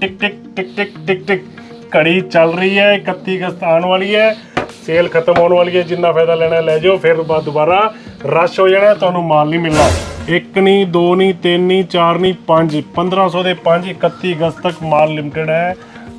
ਟਿਕ ਟਿਕ ਟਿਕ ਟਿਕ ਟਿਕ ਟਿਕ। ਘੜੀ ਚੱਲ ਰਹੀ ਹੈ 31 ਅਗਸਤ ਆਉਣ ਵਾਲੀ ਹੈ। ਸੇਲ ਖਤਮ ਹੋਣ ਵਾਲੀ ਹੈ, ਜਿੰਨਾ ਫਾਇਦਾ ਲੈਣਾ ਲੈ ਜਾਓ, ਫਿਰ ਬਾਅਦ ਦੁਬਾਰਾ ਰਸ਼ ਹੋ ਜਾਣਾ ਤੁਹਾਨੂੰ ਮਾਲ ਨਹੀਂ ਮਿਲਣਾ। ਇੱਕ ਨਹੀਂ ਦੋ ਨਹੀਂ ਤਿੰਨ ਨਹੀਂ ਚਾਰ ਨਹੀਂ ਪੰਜ 1500 ਦੇ ਪੰਜ 31 ਅਗਸਤ ਤੱਕ ਮਾਲ ਲਿਮਟਿਡ ਹੈ।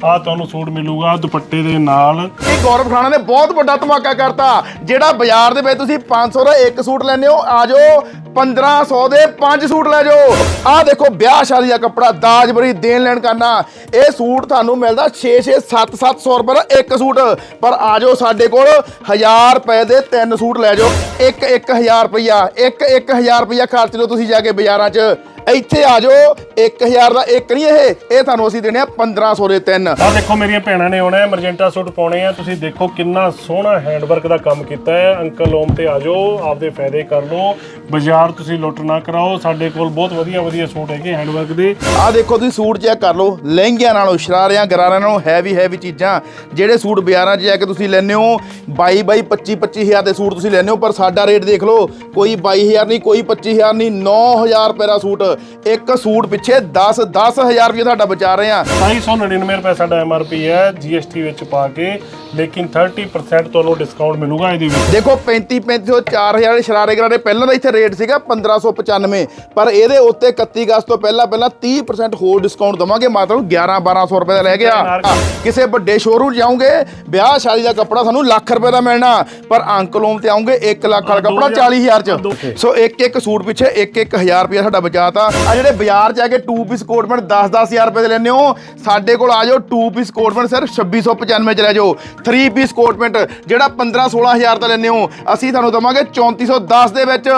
ਆ ਤੁਹਾਨੂੰ ਸੂਟ ਮਿਲੂਗਾ ਦੁਪੱਟੇ ਦੇ ਨਾਲ। ਇਹ ਗੌਰਵ ਖਾਨਾ ਨੇ ਬਹੁਤ ਵੱਡਾ ਧਮਾਕਾ ਕਰਤਾ। ਜਿਹੜਾ ਬਾਜ਼ਾਰ ਦੇ ਵਿੱਚ ਤੁਸੀਂ 500 ਦਾ ਇੱਕ ਸੂਟ ਲੈਂਦੇ ਹੋ, ਆ ਜਾਓ 1500 ਦੇ ਪੰਜ ਸੂਟ ਲੈ ਜਾਓ। ਆਹ ਦੇਖੋ, ਵਿਆਹ ਸ਼ਾਦੀ ਦਾ ਕੱਪੜਾ, ਦਾਜ ਬਰੀ, ਦੇਣ ਲੈਣ ਕਰਨਾ। ਇਹ ਸੂਟ ਤੁਹਾਨੂੰ ਮਿਲਦਾ 6 6 7 700 ਰੁਪਏ ਦਾ ਇੱਕ ਸੂਟ। ਪਰ ਆ ਜਾਓ ਸਾਡੇ ਕੋਲ 1000 ਰੁਪਏ ਦੇ ਤਿੰਨ ਸੂਟ ਲੈ ਜਾਓ। ਇੱਕ 1000 ਰੁਪਇਆ ਇੱਕ 1000 ਰੁਪਇਆ ਖਰਚ ਲਓ ਤੁਸੀਂ ਜਾ ਕੇ ਬਾਜ਼ਾਰਾਂ 'ਚ। ਇੱਥੇ ਆ ਜਾਓ 1000 ਦਾ ਇੱਕ ਨਹੀਂ ਇਹ। ਇਹ ਤੁਹਾਨੂੰ ਅਸੀਂ ਦੇਣੇ ਆ 1500 ਦੇ ਤਿੰਨ। ਆ ਦੇਖੋ ਮੇਰੀਆਂ ਭੈਣਾਂ ਨੇ ਆਉਣਾ ਹੈ ਮਰਜੈਂਟਾ ਸੂਟ ਪਾਉਣੇ ਆ। ਤੁਸੀਂ ਦੇਖੋ ਕਿੰਨਾ ਸੋਹਣਾ ਹੈਂਡਵਰਕ ਦਾ ਕੰਮ ਕੀਤਾ ਹੈ। ਅੰਕਲ ਓਮ ਤੇ ਆ ਜਾਓ ਆਪਦੇ ਫਾਇਦੇ ਕਰ ਲਓ। ਬਾਜ਼ਾਰ ਤੁਸੀਂ ਲੁੱਟ ਨਾ ਕਰਾਓ। ਸਾਡੇ ਕੋਲ ਬਹੁਤ ਵਧੀਆ ਵਧੀਆ ਸੂਟ ਹੈਗੇ ਹੈਂਡਵਰਕ ਦੇ। ਆਹ ਦੇਖੋ ਤੁਸੀਂ ਸੂਟ ਚੈੱਕ ਕਰ ਲਓ। ਲਹਿੰਗਿਆਂ ਨਾਲੋਂ ਸ਼ਰਾਰਿਆਂ ਗਰਾਰਿਆਂ ਨਾਲੋਂ ਹੈਵੀ ਹੈਵੀ ਚੀਜ਼ਾਂ। ਜਿਹੜੇ ਸੂਟ ਬਾਜ਼ਾਰਾਂ 'ਚ ਜਾ ਕੇ ਤੁਸੀਂ ਲੈਂਦੇ ਹੋ 22 22 25 25000 ਦੇ ਸੂਟ ਤੁਸੀਂ ਲੈਂਦੇ ਹੋ ਪਰ ਸਾਡਾ ਰੇਟ ਦੇਖ ਲਓ। ਕੋਈ 22000 ਨਹੀਂ ਕੋਈ 25000 ਨਹੀਂ 9000 ਰੁਪਏ ਦਾ ਸੂਟ। ਇੱਕ ਸੂਟ ਪਿੱਛੇ 10 10000 ਰੁਪਏ ਤੁਹਾਡਾ ਬਚਾ ਰਹੇ ਆ 299 ਰੁਪਏ ਸਾਡਾ ਐਮਆਰਪੀ ਹੈ ਜੀਐਸਟੀ ਵਿੱਚ ਪਾ ਕੇ ਲੇਕਿਨ 30% ਤੁਹਾਨੂੰ ਡਿਸਕਾਊਂਟ ਮਿਲੂਗਾ ਇਹਦੇ ਵਿੱਚ। ਦੇਖੋ 35 3500 4000 ਦੇ ਸ਼ਰਾਰੇ ਗਰਾਰੇ ਪਹਿਲਾਂ ਦਾ ਇੱਥੇ ਰੇਟ ਸੀਗਾ 1595 ਪਰ ਇਹਦੇ ਉੱਤੇ 31 ਅਗਸਤ ਤੋਂ ਪਹਿਲਾਂ ਪਹਿਲਾਂ 30% ਹੋਰ ਡਿਸਕਾਊਂਟ ਦਵਾਂਗੇ ਮਾਤਰ 11 1200 ਰੁਪਏ ਦਾ ਰਹਿ ਗਿਆ। ਕਿਸੇ ਵੱਡੇ ਸ਼ੋਰੂਮ ਜਾਓਗੇ ਵਿਆਹ ਸ਼ਾਦੀ ਦਾ ਕੱਪੜਾ ਸਾਨੂੰ ਲੱਖ ਰੁਪਏ ਦਾ ਮਿਲਣਾ ਪਰ ਅੰਕਲੋਮ ਤੇ ਆਉਂਗੇ 1 ਲੱਖ ਵਾਲਾ ਕੱਪੜਾ 40000 ਚ। ਸੋ ਇੱਕ ਇੱਕ ਸੂਟ ਪਿੱਛੇ 1 1000 ਰੁਪਏ ਸਾਡਾ ਬਚਾਤਾ ਆ ਜਿਹੜੇ ਬਾਜ਼ਾਰ ਚ ਆ ਕੇ 2 ਪੀਸ ਕੋਟਮੈਂਟ 10 10000 ਰੁਪਏ ਦੇ ਲੈਂਦੇ ਹੋ। ਸਾਡੇ ਕੋਲ ਆ ਜਾਓ 2 ਪੀਸ ਕੋਟਮੈਂਟ ਸਿਰਫ 2695 ਚ ਲੈ ਜਾਓ। 3 ਪੀਸ ਕੋਟਮੈਂਟ ਜਿਹੜਾ 15 16000 ਦਾ ਲੈਂਦੇ ਹੋ। ਅਸੀਂ ਤੁਹਾਨੂੰ ਦਵਾਂਗੇ 3410 ਦੇ ਵਿੱਚ।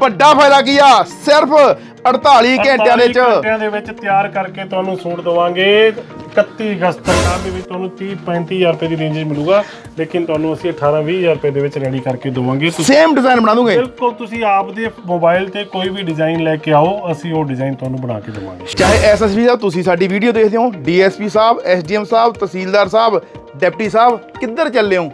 ਵੱਡਾ ਫਾਇਦਾ ਕੀ ਆ? ਸਿਰਫ 48 ਘੰਟਿਆਂ ਦੇ 48 ਚ ਘੰਟਿਆਂ ਦੇ ਵਿੱਚ ਤਿਆਰ ਕਰਕੇ ਤੁਹਾਨੂੰ ਸੂਟ ਦਵਾਂਗੇ। 31 ਅਗਸਤ ਤੱਕ। ਆ ਵਿੱਚ ਤੁਹਾਨੂੰ 30 35000 ਰੁਪਏ ਦੀ ਰੇਂਜ ਮਿਲੂਗਾ ਲੇਕਿਨ ਤੁਹਾਨੂੰ ਅਸੀਂ 18 20000 ਰੁਪਏ ਦੇ ਵਿੱਚ ਰੈਡੀ ਕਰਕੇ ਦਵਾਂਗੇ। ਸੇਮ ਡਿਜ਼ਾਈਨ ਬਣਾ ਦੂੰਗੇ ਬਿਲਕੁਲ ਤੁਸੀਂ ਆਪ ਦੇ ਮੋਬਾਈਲ ਤੇ ਕੋਈ ਵੀ ਡਿਜ਼ਾਈਨ ਲੈ ਕੇ ਆਓ ਅਸੀਂ ਉਹ ਡਿਜ਼ਾਈਨ ਤੁਹਾਨੂੰ ਬਣਾ ਕੇ ਦੇਵਾਂਗੇ। ਚਾਹੇ ਐਸਐਸਪੀ ਸਾਹਿਬ ਤੁਸੀਂ ਸਾਡੀ ਵੀਡੀਓ ਦੇਖਦੇ ਹੋ DSP sahib SDM sahib tehsildar sahib deputy sahib ਕਿੱਧਰ ਚੱਲੇ ਹੋ?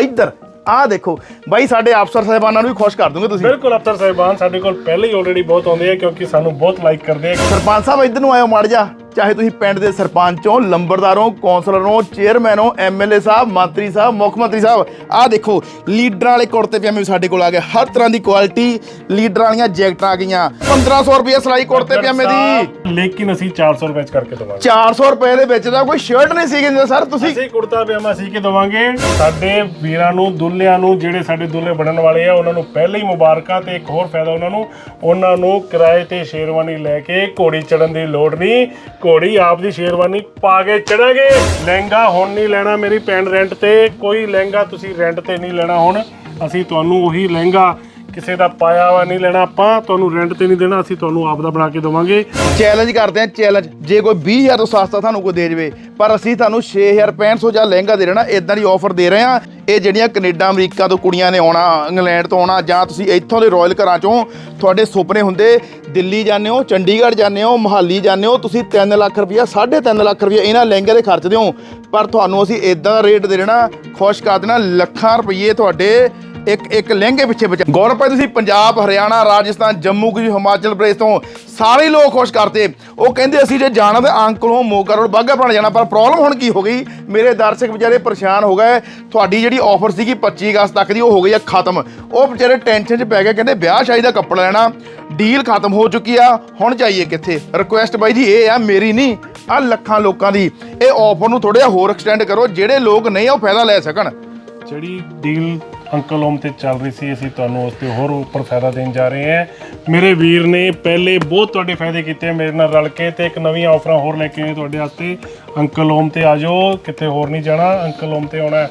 ਇੱਧਰ ਆਹ ਦੇਖੋ। ਬਾਈ ਸਾਡੇ ਅਫਸਰ ਸਾਹਿਬਾਨਾਂ ਨੂੰ ਵੀ ਖੁਸ਼ ਕਰ ਦੂੰਗੇ ਤੁਸੀਂ। ਬਿਲਕੁਲ ਅਫਸਰ ਸਾਹਿਬਾਨ ਸਾਡੇ ਕੋਲ ਪਹਿਲੇ ਹੀ ਆਲਰੇਡੀ ਬਹੁਤ ਆਉਂਦੇ ਆ ਕਿਉਂਕਿ ਸਾਨੂੰ ਬਹੁਤ ਲਾਈਕ ਕਰਦੇ ਆ। ਸਰਪੰਚ ਸਾਹਿਬ ਇੱਧਰ ਨੂੰ ਆਇਓ ਮੜ ਜਾ ਚਾਹੇ ਤੁਸੀਂ ਪਿੰਡ ਦੇ ਸਰਪੰਚ ਹੋ ਲੰਬੜਦਾਰ ਹੋ ਕੌਂਸਲਰ ਹੋ ਚੇਅਰਮੈਨ ਹੋ ਐਮਐਲਏ ਸਾਹਿਬ ਮੰਤਰੀ ਸਾਹਿਬ ਮੁੱਖ ਮੰਤਰੀ ਸਾਹਿਬ ਆਹ ਦੇਖੋ ਲੀਡਰਾਂ ਵਾਲੇ ਕੁੜਤੇ ਪਜਾਮੇ ਵੀ ਸਾਡੇ ਕੋਲ ਆ ਗਏ। ਹਰ ਤਰ੍ਹਾਂ ਦੀ ਕੁਆਲਿਟੀ ਲੀਡਰਾਂ ਵਾਲੀਆਂ ਜੈਕਟਾਂ ਆ ਗਈਆਂ। 1500 ਰੁਪਏ ਸਿਲਾਈ ਕੁੜਤੇ ਪਜਾਮੇ ਦੀ। ਲੇਕਿਨ ਅਸੀਂ 400 ਰੁਪਏ 'ਚ ਕਰਕੇ ਦਵਾਂਗੇ। 400 ਰੁਪਏ ਦੇ ਵਿੱਚ ਦਾ ਕੋਈ ਸ਼ਰਟ ਨਹੀਂ ਸੀ ਕਹਿੰਦੇ ਸਰ ਤੁਸੀਂ। ਅਸੀਂ ਕੁੜਤਾ ਪਜਾਮਾ ਸੀ ਕੇ ਦਵਾਂਗੇ। ਸਾਡੇ ਵੀਰਾਂ ਨੂੰ ਦੁੱਲਿਆਂ ਨੂੰ ਜਿਹੜੇ ਸਾਡੇ ਦੁੱਲੇ ਬਣਨ ਵਾਲੇ ਆ ਉਹਨਾਂ ਨੂੰ ਪਹਿਲੇ ਹੀ ਮੁਬਾਰਕਾਂ ਤੇ ਇੱਕ ਹੋਰ ਫਾਇਦਾ ਉਹਨਾਂ ਨੂੰ ਉਹਨਾਂ ਨੂੰ ਕਿਰਾਏ ਤੇ ਸ਼ੇਰਵਾਨੀ ਲੈ ਕੇ ਘੋੜੀ ਚੜਨ ਦੀ ਲੋੜ ਨਹੀਂ। ਘੋੜੀ ਆਪ ਦੀ ਸ਼ੇਰਵਾਨੀ ਪਾ ਕੇ ਚੜਾਂਗੇ। ਲਹਿੰਗਾ ਹੁਣ ਨਹੀਂ ਲੈਣਾ ਮੇਰੀ ਭੈਣ ਰੈਂਟ ਤੇ। ਕੋਈ ਲਹਿੰਗਾ ਤੁਸੀਂ ਰੈਂਟ ਤੇ ਨਹੀਂ ਲੈਣਾ ਹੁਣ। ਅਸੀਂ ਤੁਹਾਨੂੰ ਉਹੀ ਲਹਿੰਗਾ ਕਿਸੇ ਦਾ ਪਾਇਆ ਵਾ ਨਹੀਂ ਲੈਣਾ, ਆਪਾਂ ਤੁਹਾਨੂੰ ਰੈਂਟ ਤੇ ਨਹੀਂ ਦੇਣਾ, ਅਸੀਂ ਤੁਹਾਨੂੰ ਆਪ ਦਾ ਬਣਾ ਕੇ ਦੇਵਾਂਗੇ। ਚੈਲੰਜ ਕਰਦੇ ਆ ਚੈਲੰਜ ਜੇ ਕੋਈ 20000 ਤੋਂ ਸਸਤਾ ਤੁਹਾਨੂੰ ਕੋਈ ਦੇ ਜਵੇ, ਪਰ ਅਸੀਂ ਤੁਹਾਨੂੰ 6500 ਜਾਂ ਲਹਿੰਗਾ ਦੇ ਦੇਣਾ ਇਦਾਂ ਦੀ ਆਫਰ ਦੇ ਰਹੇ ਆ ਇਹ ਜਿਹੜੀਆਂ ਕੈਨੇਡਾ, ਅਮਰੀਕਾ ਤੋਂ ਕੁੜੀਆਂ ਨੇ ਆਉਣਾ, ਇੰਗਲੈਂਡ ਤੋਂ ਆਉਣਾ, ਜਾਂ ਤੁਸੀਂ ਇੱਥੋਂ ਦੇ ਰਾਇਲ ਘਰਾਂ ਚੋਂ ਤੁਹਾਡੇ ਸੁਪਨੇ ਹੁੰਦੇ, ਦਿੱਲੀ ਜਾਂਦੇ ਹੋ, ਚੰਡੀਗੜ੍ਹ ਜਾਂਦੇ ਹੋ, ਮੁਹਾਲੀ ਜਾਂਦੇ ਹੋ, ਤੁਸੀਂ 3 ਲੱਖ ਰੁਪਇਆ 3.5 ਲੱਖ ਰੁਪਇਆ ਇਹਨਾਂ ਲਹਿੰਗੇ ਦੇ ਖਰਚਦੇ ਹੋ ਪਰ ਤੁਹਾਨੂੰ ਅਸੀਂ ਇਦਾਂ ਦਾ ਰੇਟ ਦੇ ਦੇਣਾ, ਖੁਸ਼ ਕਰ ਦੇਣਾ, ਲੱਖਾਂ ਰੁਪਏ ਤੁਹਾਡੇ ਇੱਕ ਇੱਕ ਲਹਿੰਗੇ ਪਿੱਛੇ ਬਚਾ ਗੌਰਵ ਭਾਈ, ਤੁਸੀਂ ਪੰਜਾਬ, ਹਰਿਆਣਾ, ਰਾਜਸਥਾਨ, ਜੰਮੂ, ਕਸ਼ਮੀਰ, ਹਿਮਾਚਲ ਪ੍ਰਦੇਸ਼ ਤੋਂ ਸਾਰੇ ਲੋਕ ਖੁਸ਼ ਕਰਤੇ। ਉਹ ਕਹਿੰਦੇ, ਅਸੀਂ ਜੇ ਜਾਣਾ ਤਾਂ ਅੰਕਲੋਂ ਮੋਗਾ ਰੋਡ ਬਾਗਾ ਪੁਰਾਣਾ ਜਾਣਾ, ਪਰ ਪ੍ਰੋਬਲਮ ਹੁਣ ਕੀ ਹੋ ਗਈ? ਮੇਰੇ ਦਰਸ਼ਕ ਵਿਚਾਰੇ ਪਰੇਸ਼ਾਨ ਹੋ ਗਏ। ਤੁਹਾਡੀ ਜਿਹੜੀ ਆਫਰ ਸੀਗੀ 25 ਅਗਸਤ ਤੱਕ ਦੀ, ਉਹ ਹੋ ਗਈ ਆ ਖਤਮ। ਉਹ ਵਿਚਾਰੇ ਟੈਨਸ਼ਨ 'ਚ ਪੈ ਗਏ, ਕਹਿੰਦੇ, ਵਿਆਹ ਸ਼ਾਦੀ ਦਾ ਕੱਪੜਾ ਲੈਣਾ ਡੀਲ ਖਤਮ ਹੋ ਚੁੱਕੀ ਆ, ਹੁਣ ਚਾਹੀਏ ਕਿੱਥੇ? ਰਿਕੁਐਸਟ ਬਾਈ ਜੀ, ਇਹ ਆ ਮੇਰੀ ਨਹੀਂ, ਆ ਲੱਖਾਂ ਲੋਕਾਂ ਦੀ। ਇਹ ਆਫਰ ਨੂੰ ਥੋੜਾ ਜਿਹਾ ਹੋਰ ਐਕਸਟੈਂਡ ਕਰੋ, ਜਿਹੜੇ ਲੋਕ ਨਹੀਂ ਉਹ ਫਾਇਦਾ ਲੈ ਸਕਣ। ਜਿਹੜੀ ਡੀਲ ਅੰਕਲ ਹੋਮ ਤੇ ਚੱਲ ਰਹੀ ਸੀ, ਅਸੀਂ ਤੁਹਾਨੂੰ ਉਸ ਤੇ ਹੋਰ ਉੱਪਰ ਫਾਇਦਾ ਦੇਣ ਜਾ ਰਹੇ ਹਾਂ। ਮੇਰੇ ਵੀਰ ਨੇ ਪਹਿਲੇ ਬਹੁਤ ਤੁਹਾਡੇ ਫਾਇਦੇ ਕੀਤੇ ਮੇਰੇ ਨਾਲ ਰਲ ਕੇ ਤੇ ਇੱਕ ਨਵੀਆਂ ਆਫਰਾਂ ਹੋਰ ਲੈ ਕੇ ਆਏ ਤੁਹਾਡੇ ਵਾਸਤੇ। ਅੰਕਲ ਹੋਮ ਤੇ ਆ ਜਾਓ, ਕਿਤੇ ਹੋਰ ਨਹੀਂ ਜਾਣਾ, ਅੰਕਲ ਹੋਮ ਤੇ ਆਉਣਾ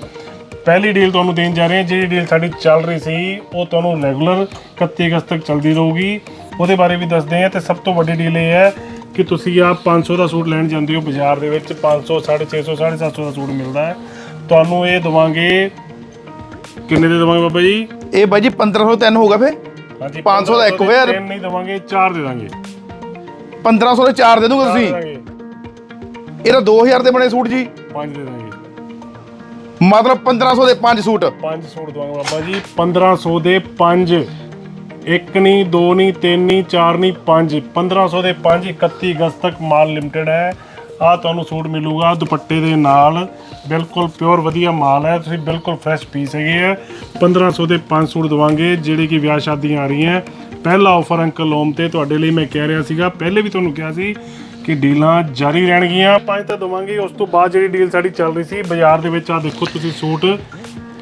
ਪਹਿਲੀ ਡੀਲ ਤੁਹਾਨੂੰ ਦੇਣ ਜਾ ਰਹੇ ਹਾਂ, ਜਿਹੜੀ ਡੀਲ ਸਾਡੀ ਚੱਲ ਰਹੀ ਸੀ, ਉਹ ਤੁਹਾਨੂੰ ਰੈਗੂਲਰ 31 ਅਗਸਤ ਤੱਕ ਚੱਲਦੀ ਰਹੂਗੀ। ਉਹਦੇ ਬਾਰੇ ਵੀ ਦੱਸਦੇ ਹਾਂ ਤੇ ਸਭ ਤੋਂ ਵੱਡੀ ਡੀਲ ਇਹ ਹੈ ਕਿ ਤੁਸੀਂ ਆ 500 ਦਾ ਸੂਟ ਲੈਣ ਜਾਂਦੇ ਹੋ ਬਾਜ਼ਾਰ ਦੇ ਵਿੱਚ 500 650 750 ਦਾ ਸੂਟ ਮਿਲਦਾ ਹੈ। ਤੁਹਾਨੂੰ ਇਹ ਦਵਾਂਗੇ ਕਿੰਨੇ ਦੇ ਦਵਾਂਗੇ ਬਾਬਾ ਜੀ? ਇਹ ਬਾਈ ਜੀ 1500 ਤਿੰਨ ਹੋਗਾ ਫੇ ਹਾਂਜੀ 500 ਦਾ ਇੱਕ ਹੋਇਆ। ਤਿੰਨ ਨਹੀਂ ਦਵਾਂਗੇ ਚਾਰ ਦੇ ਦਾਂਗੇ। 1500 ਦੇ 4 ਦੇ ਦੂੰਗਾ ਚਾਰ ਤੁਸੀਂ? ਇਹਦਾ 2000 ਦੇ ਬਣੇ ਸੂਟ ਜੀ। ਪੰਜ ਦੇ ਦਾਂਗੇ। ਮਤਲਬ 1500 ਦੇ 5 ਸੂਟ। ਪੰਜ ਸੂਟ ਦਵਾਂਗੇ ਬਾਬਾ ਜੀ 1500 ਦੇ ਪੰਜ। ਇੱਕ ਨਹੀਂ ਦੋ ਨਹੀਂ ਤਿੰਨ ਨਹੀਂ ਚਾਰ ਨਹੀਂ ਪੰਜ। 1500 ਦੇ ਪੰਜ 31 ਅਗਸਤ ਤੱਕ ਮਾਲ ਲਿਮਟਿਡ ਹੈ। ਆ ਤੁਹਾਨੂੰ ਸੂਟ ਮਿਲੂਗਾ ਦੁਪੱਟੇ ਦੇ ਨਾਲ। ਬਿਲਕੁਲ ਪਿਓਰ ਵਧੀਆ ਮਾਲ ਹੈ। ਤੁਸੀਂ ਬਿਲਕੁਲ ਫਰੈਸ਼ ਪੀਸ ਹੈਗੇ ਆ। 1500 ਦੇ 5 ਸੂਟ ਦਵਾਂਗੇ, ਜਿਹੜੇ ਕਿ ਵਿਆਹ ਸ਼ਾਦੀਆਂ ਆ ਰਹੀਆਂ। ਪਹਿਲਾ ਆਫਰ ਅੰਕਲ ਓਮ ਤੇ ਤੁਹਾਡੇ ਲਈ ਮੈਂ ਕਹਿ ਰਿਹਾ ਸੀਗਾ। ਪਹਿਲੇ ਵੀ ਤੁਹਾਨੂੰ ਕਿਹਾ ਸੀ ਕਿ ਡੀਲਾਂ ਜਾਰੀ ਰਹਿਣਗੀਆਂ। ਪੰਜ ਤਾਂ ਦਵਾਂਗੇ, ਉਸ ਤੋਂ ਬਾਅਦ ਜਿਹੜੀ ਡੀਲ ਸਾਡੀ ਚੱਲ ਰਹੀ ਸੀ, ਬਾਜ਼ਾਰ ਦੇ ਵਿੱਚ ਆ ਦੇਖੋ ਤੁਸੀਂ ਸੂਟ।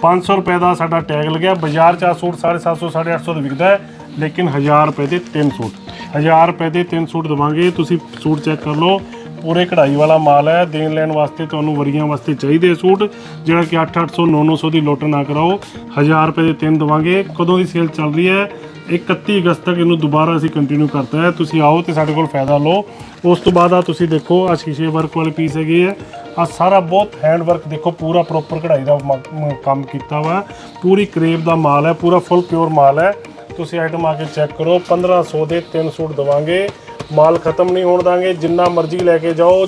500 ਰੁਪਏ ਦਾ ਸਾਡਾ ਟੈਗ ਲੱਗਿਆ। ਬਾਜ਼ਾਰ 'ਚ ਆ ਸੂਟ 750 850 ਦਾ ਵਿਕਦਾ ਹੈ। ਲੇਕਿਨ 1000 ਰੁਪਏ ਦੇ ਤਿੰਨ ਸੂਟ। 1000 ਰੁਪਏ ਦੇ ਤਿੰਨ ਸੂਟ ਦਵਾਂਗੇ। ਤੁਸੀਂ ਸੂਟ ਚੈੱਕ ਕਰ ਲਓ। ਪੂਰੇ ਕਢਾਈ ਵਾਲਾ ਮਾਲ ਹੈ। ਦੇਣ ਲੈਣ ਵਾਸਤੇ ਤੁਹਾਨੂੰ ਵਰੀਆਂ ਵਾਸਤੇ ਚਾਹੀਦੇ ਸੂਟ, ਜਿਹੜਾ ਕਿ 8-800 900 ਦੀ ਲੁੱਟ ਨਾ ਕਰਾਓ। 1000 ਰੁਪਏ ਦੇ ਤਿੰਨ ਦਵਾਂਗੇ। ਕਦੋਂ ਦੀ ਸੇਲ ਚੱਲ ਰਹੀ ਹੈ? 31 ਅਗਸਤ ਤੱਕ ਇਹਨੂੰ ਦੁਬਾਰਾ ਅਸੀਂ ਕੰਟੀਨਿਊ ਕਰਤਾ ਹੈ। ਤੁਸੀਂ ਆਓ ਤੇ ਸਾਡੇ ਕੋਲ ਫਾਇਦਾ ਲਓ। ਉਸ ਤੋਂ ਬਾਅਦ ਆ ਤੁਸੀਂ ਦੇਖੋ, ਆ ਸ਼ੀਸ਼ੇ ਵਰਕ ਵਾਲੇ ਪੀਸ ਹੈਗੇ ਆ। ਆ ਸਾਰਾ ਬਹੁਤ ਹੈਂਡ ਵਰਕ ਦੇਖੋ, ਪੂਰਾ ਪ੍ਰੋਪਰ ਕਢਾਈ ਦਾ ਮ- ਕੰਮ ਕੀਤਾ ਵਾ। ਪੂਰੀ ਕਰੇਬ ਦਾ ਮਾਲ ਹੈ, ਪੂਰਾ ਫੁੱਲ ਪਿਓਰ ਮਾਲ ਹੈ। ਤੁਸੀਂ ਆਈਟਮ ਆ ਕੇ ਚੈੱਕ ਕਰੋ। 1500 ਦੇ ਤਿੰਨ ਸੂਟ ਦਵਾਂਗੇ। ਮਾਲ ਖਤਮ ਨਹੀਂ ਹੋਣ ਦਾਂਗੇ ਜਿੰਨਾ ਮਰਜ਼ੀ ਲੈ ਕੇ ਜਾਓ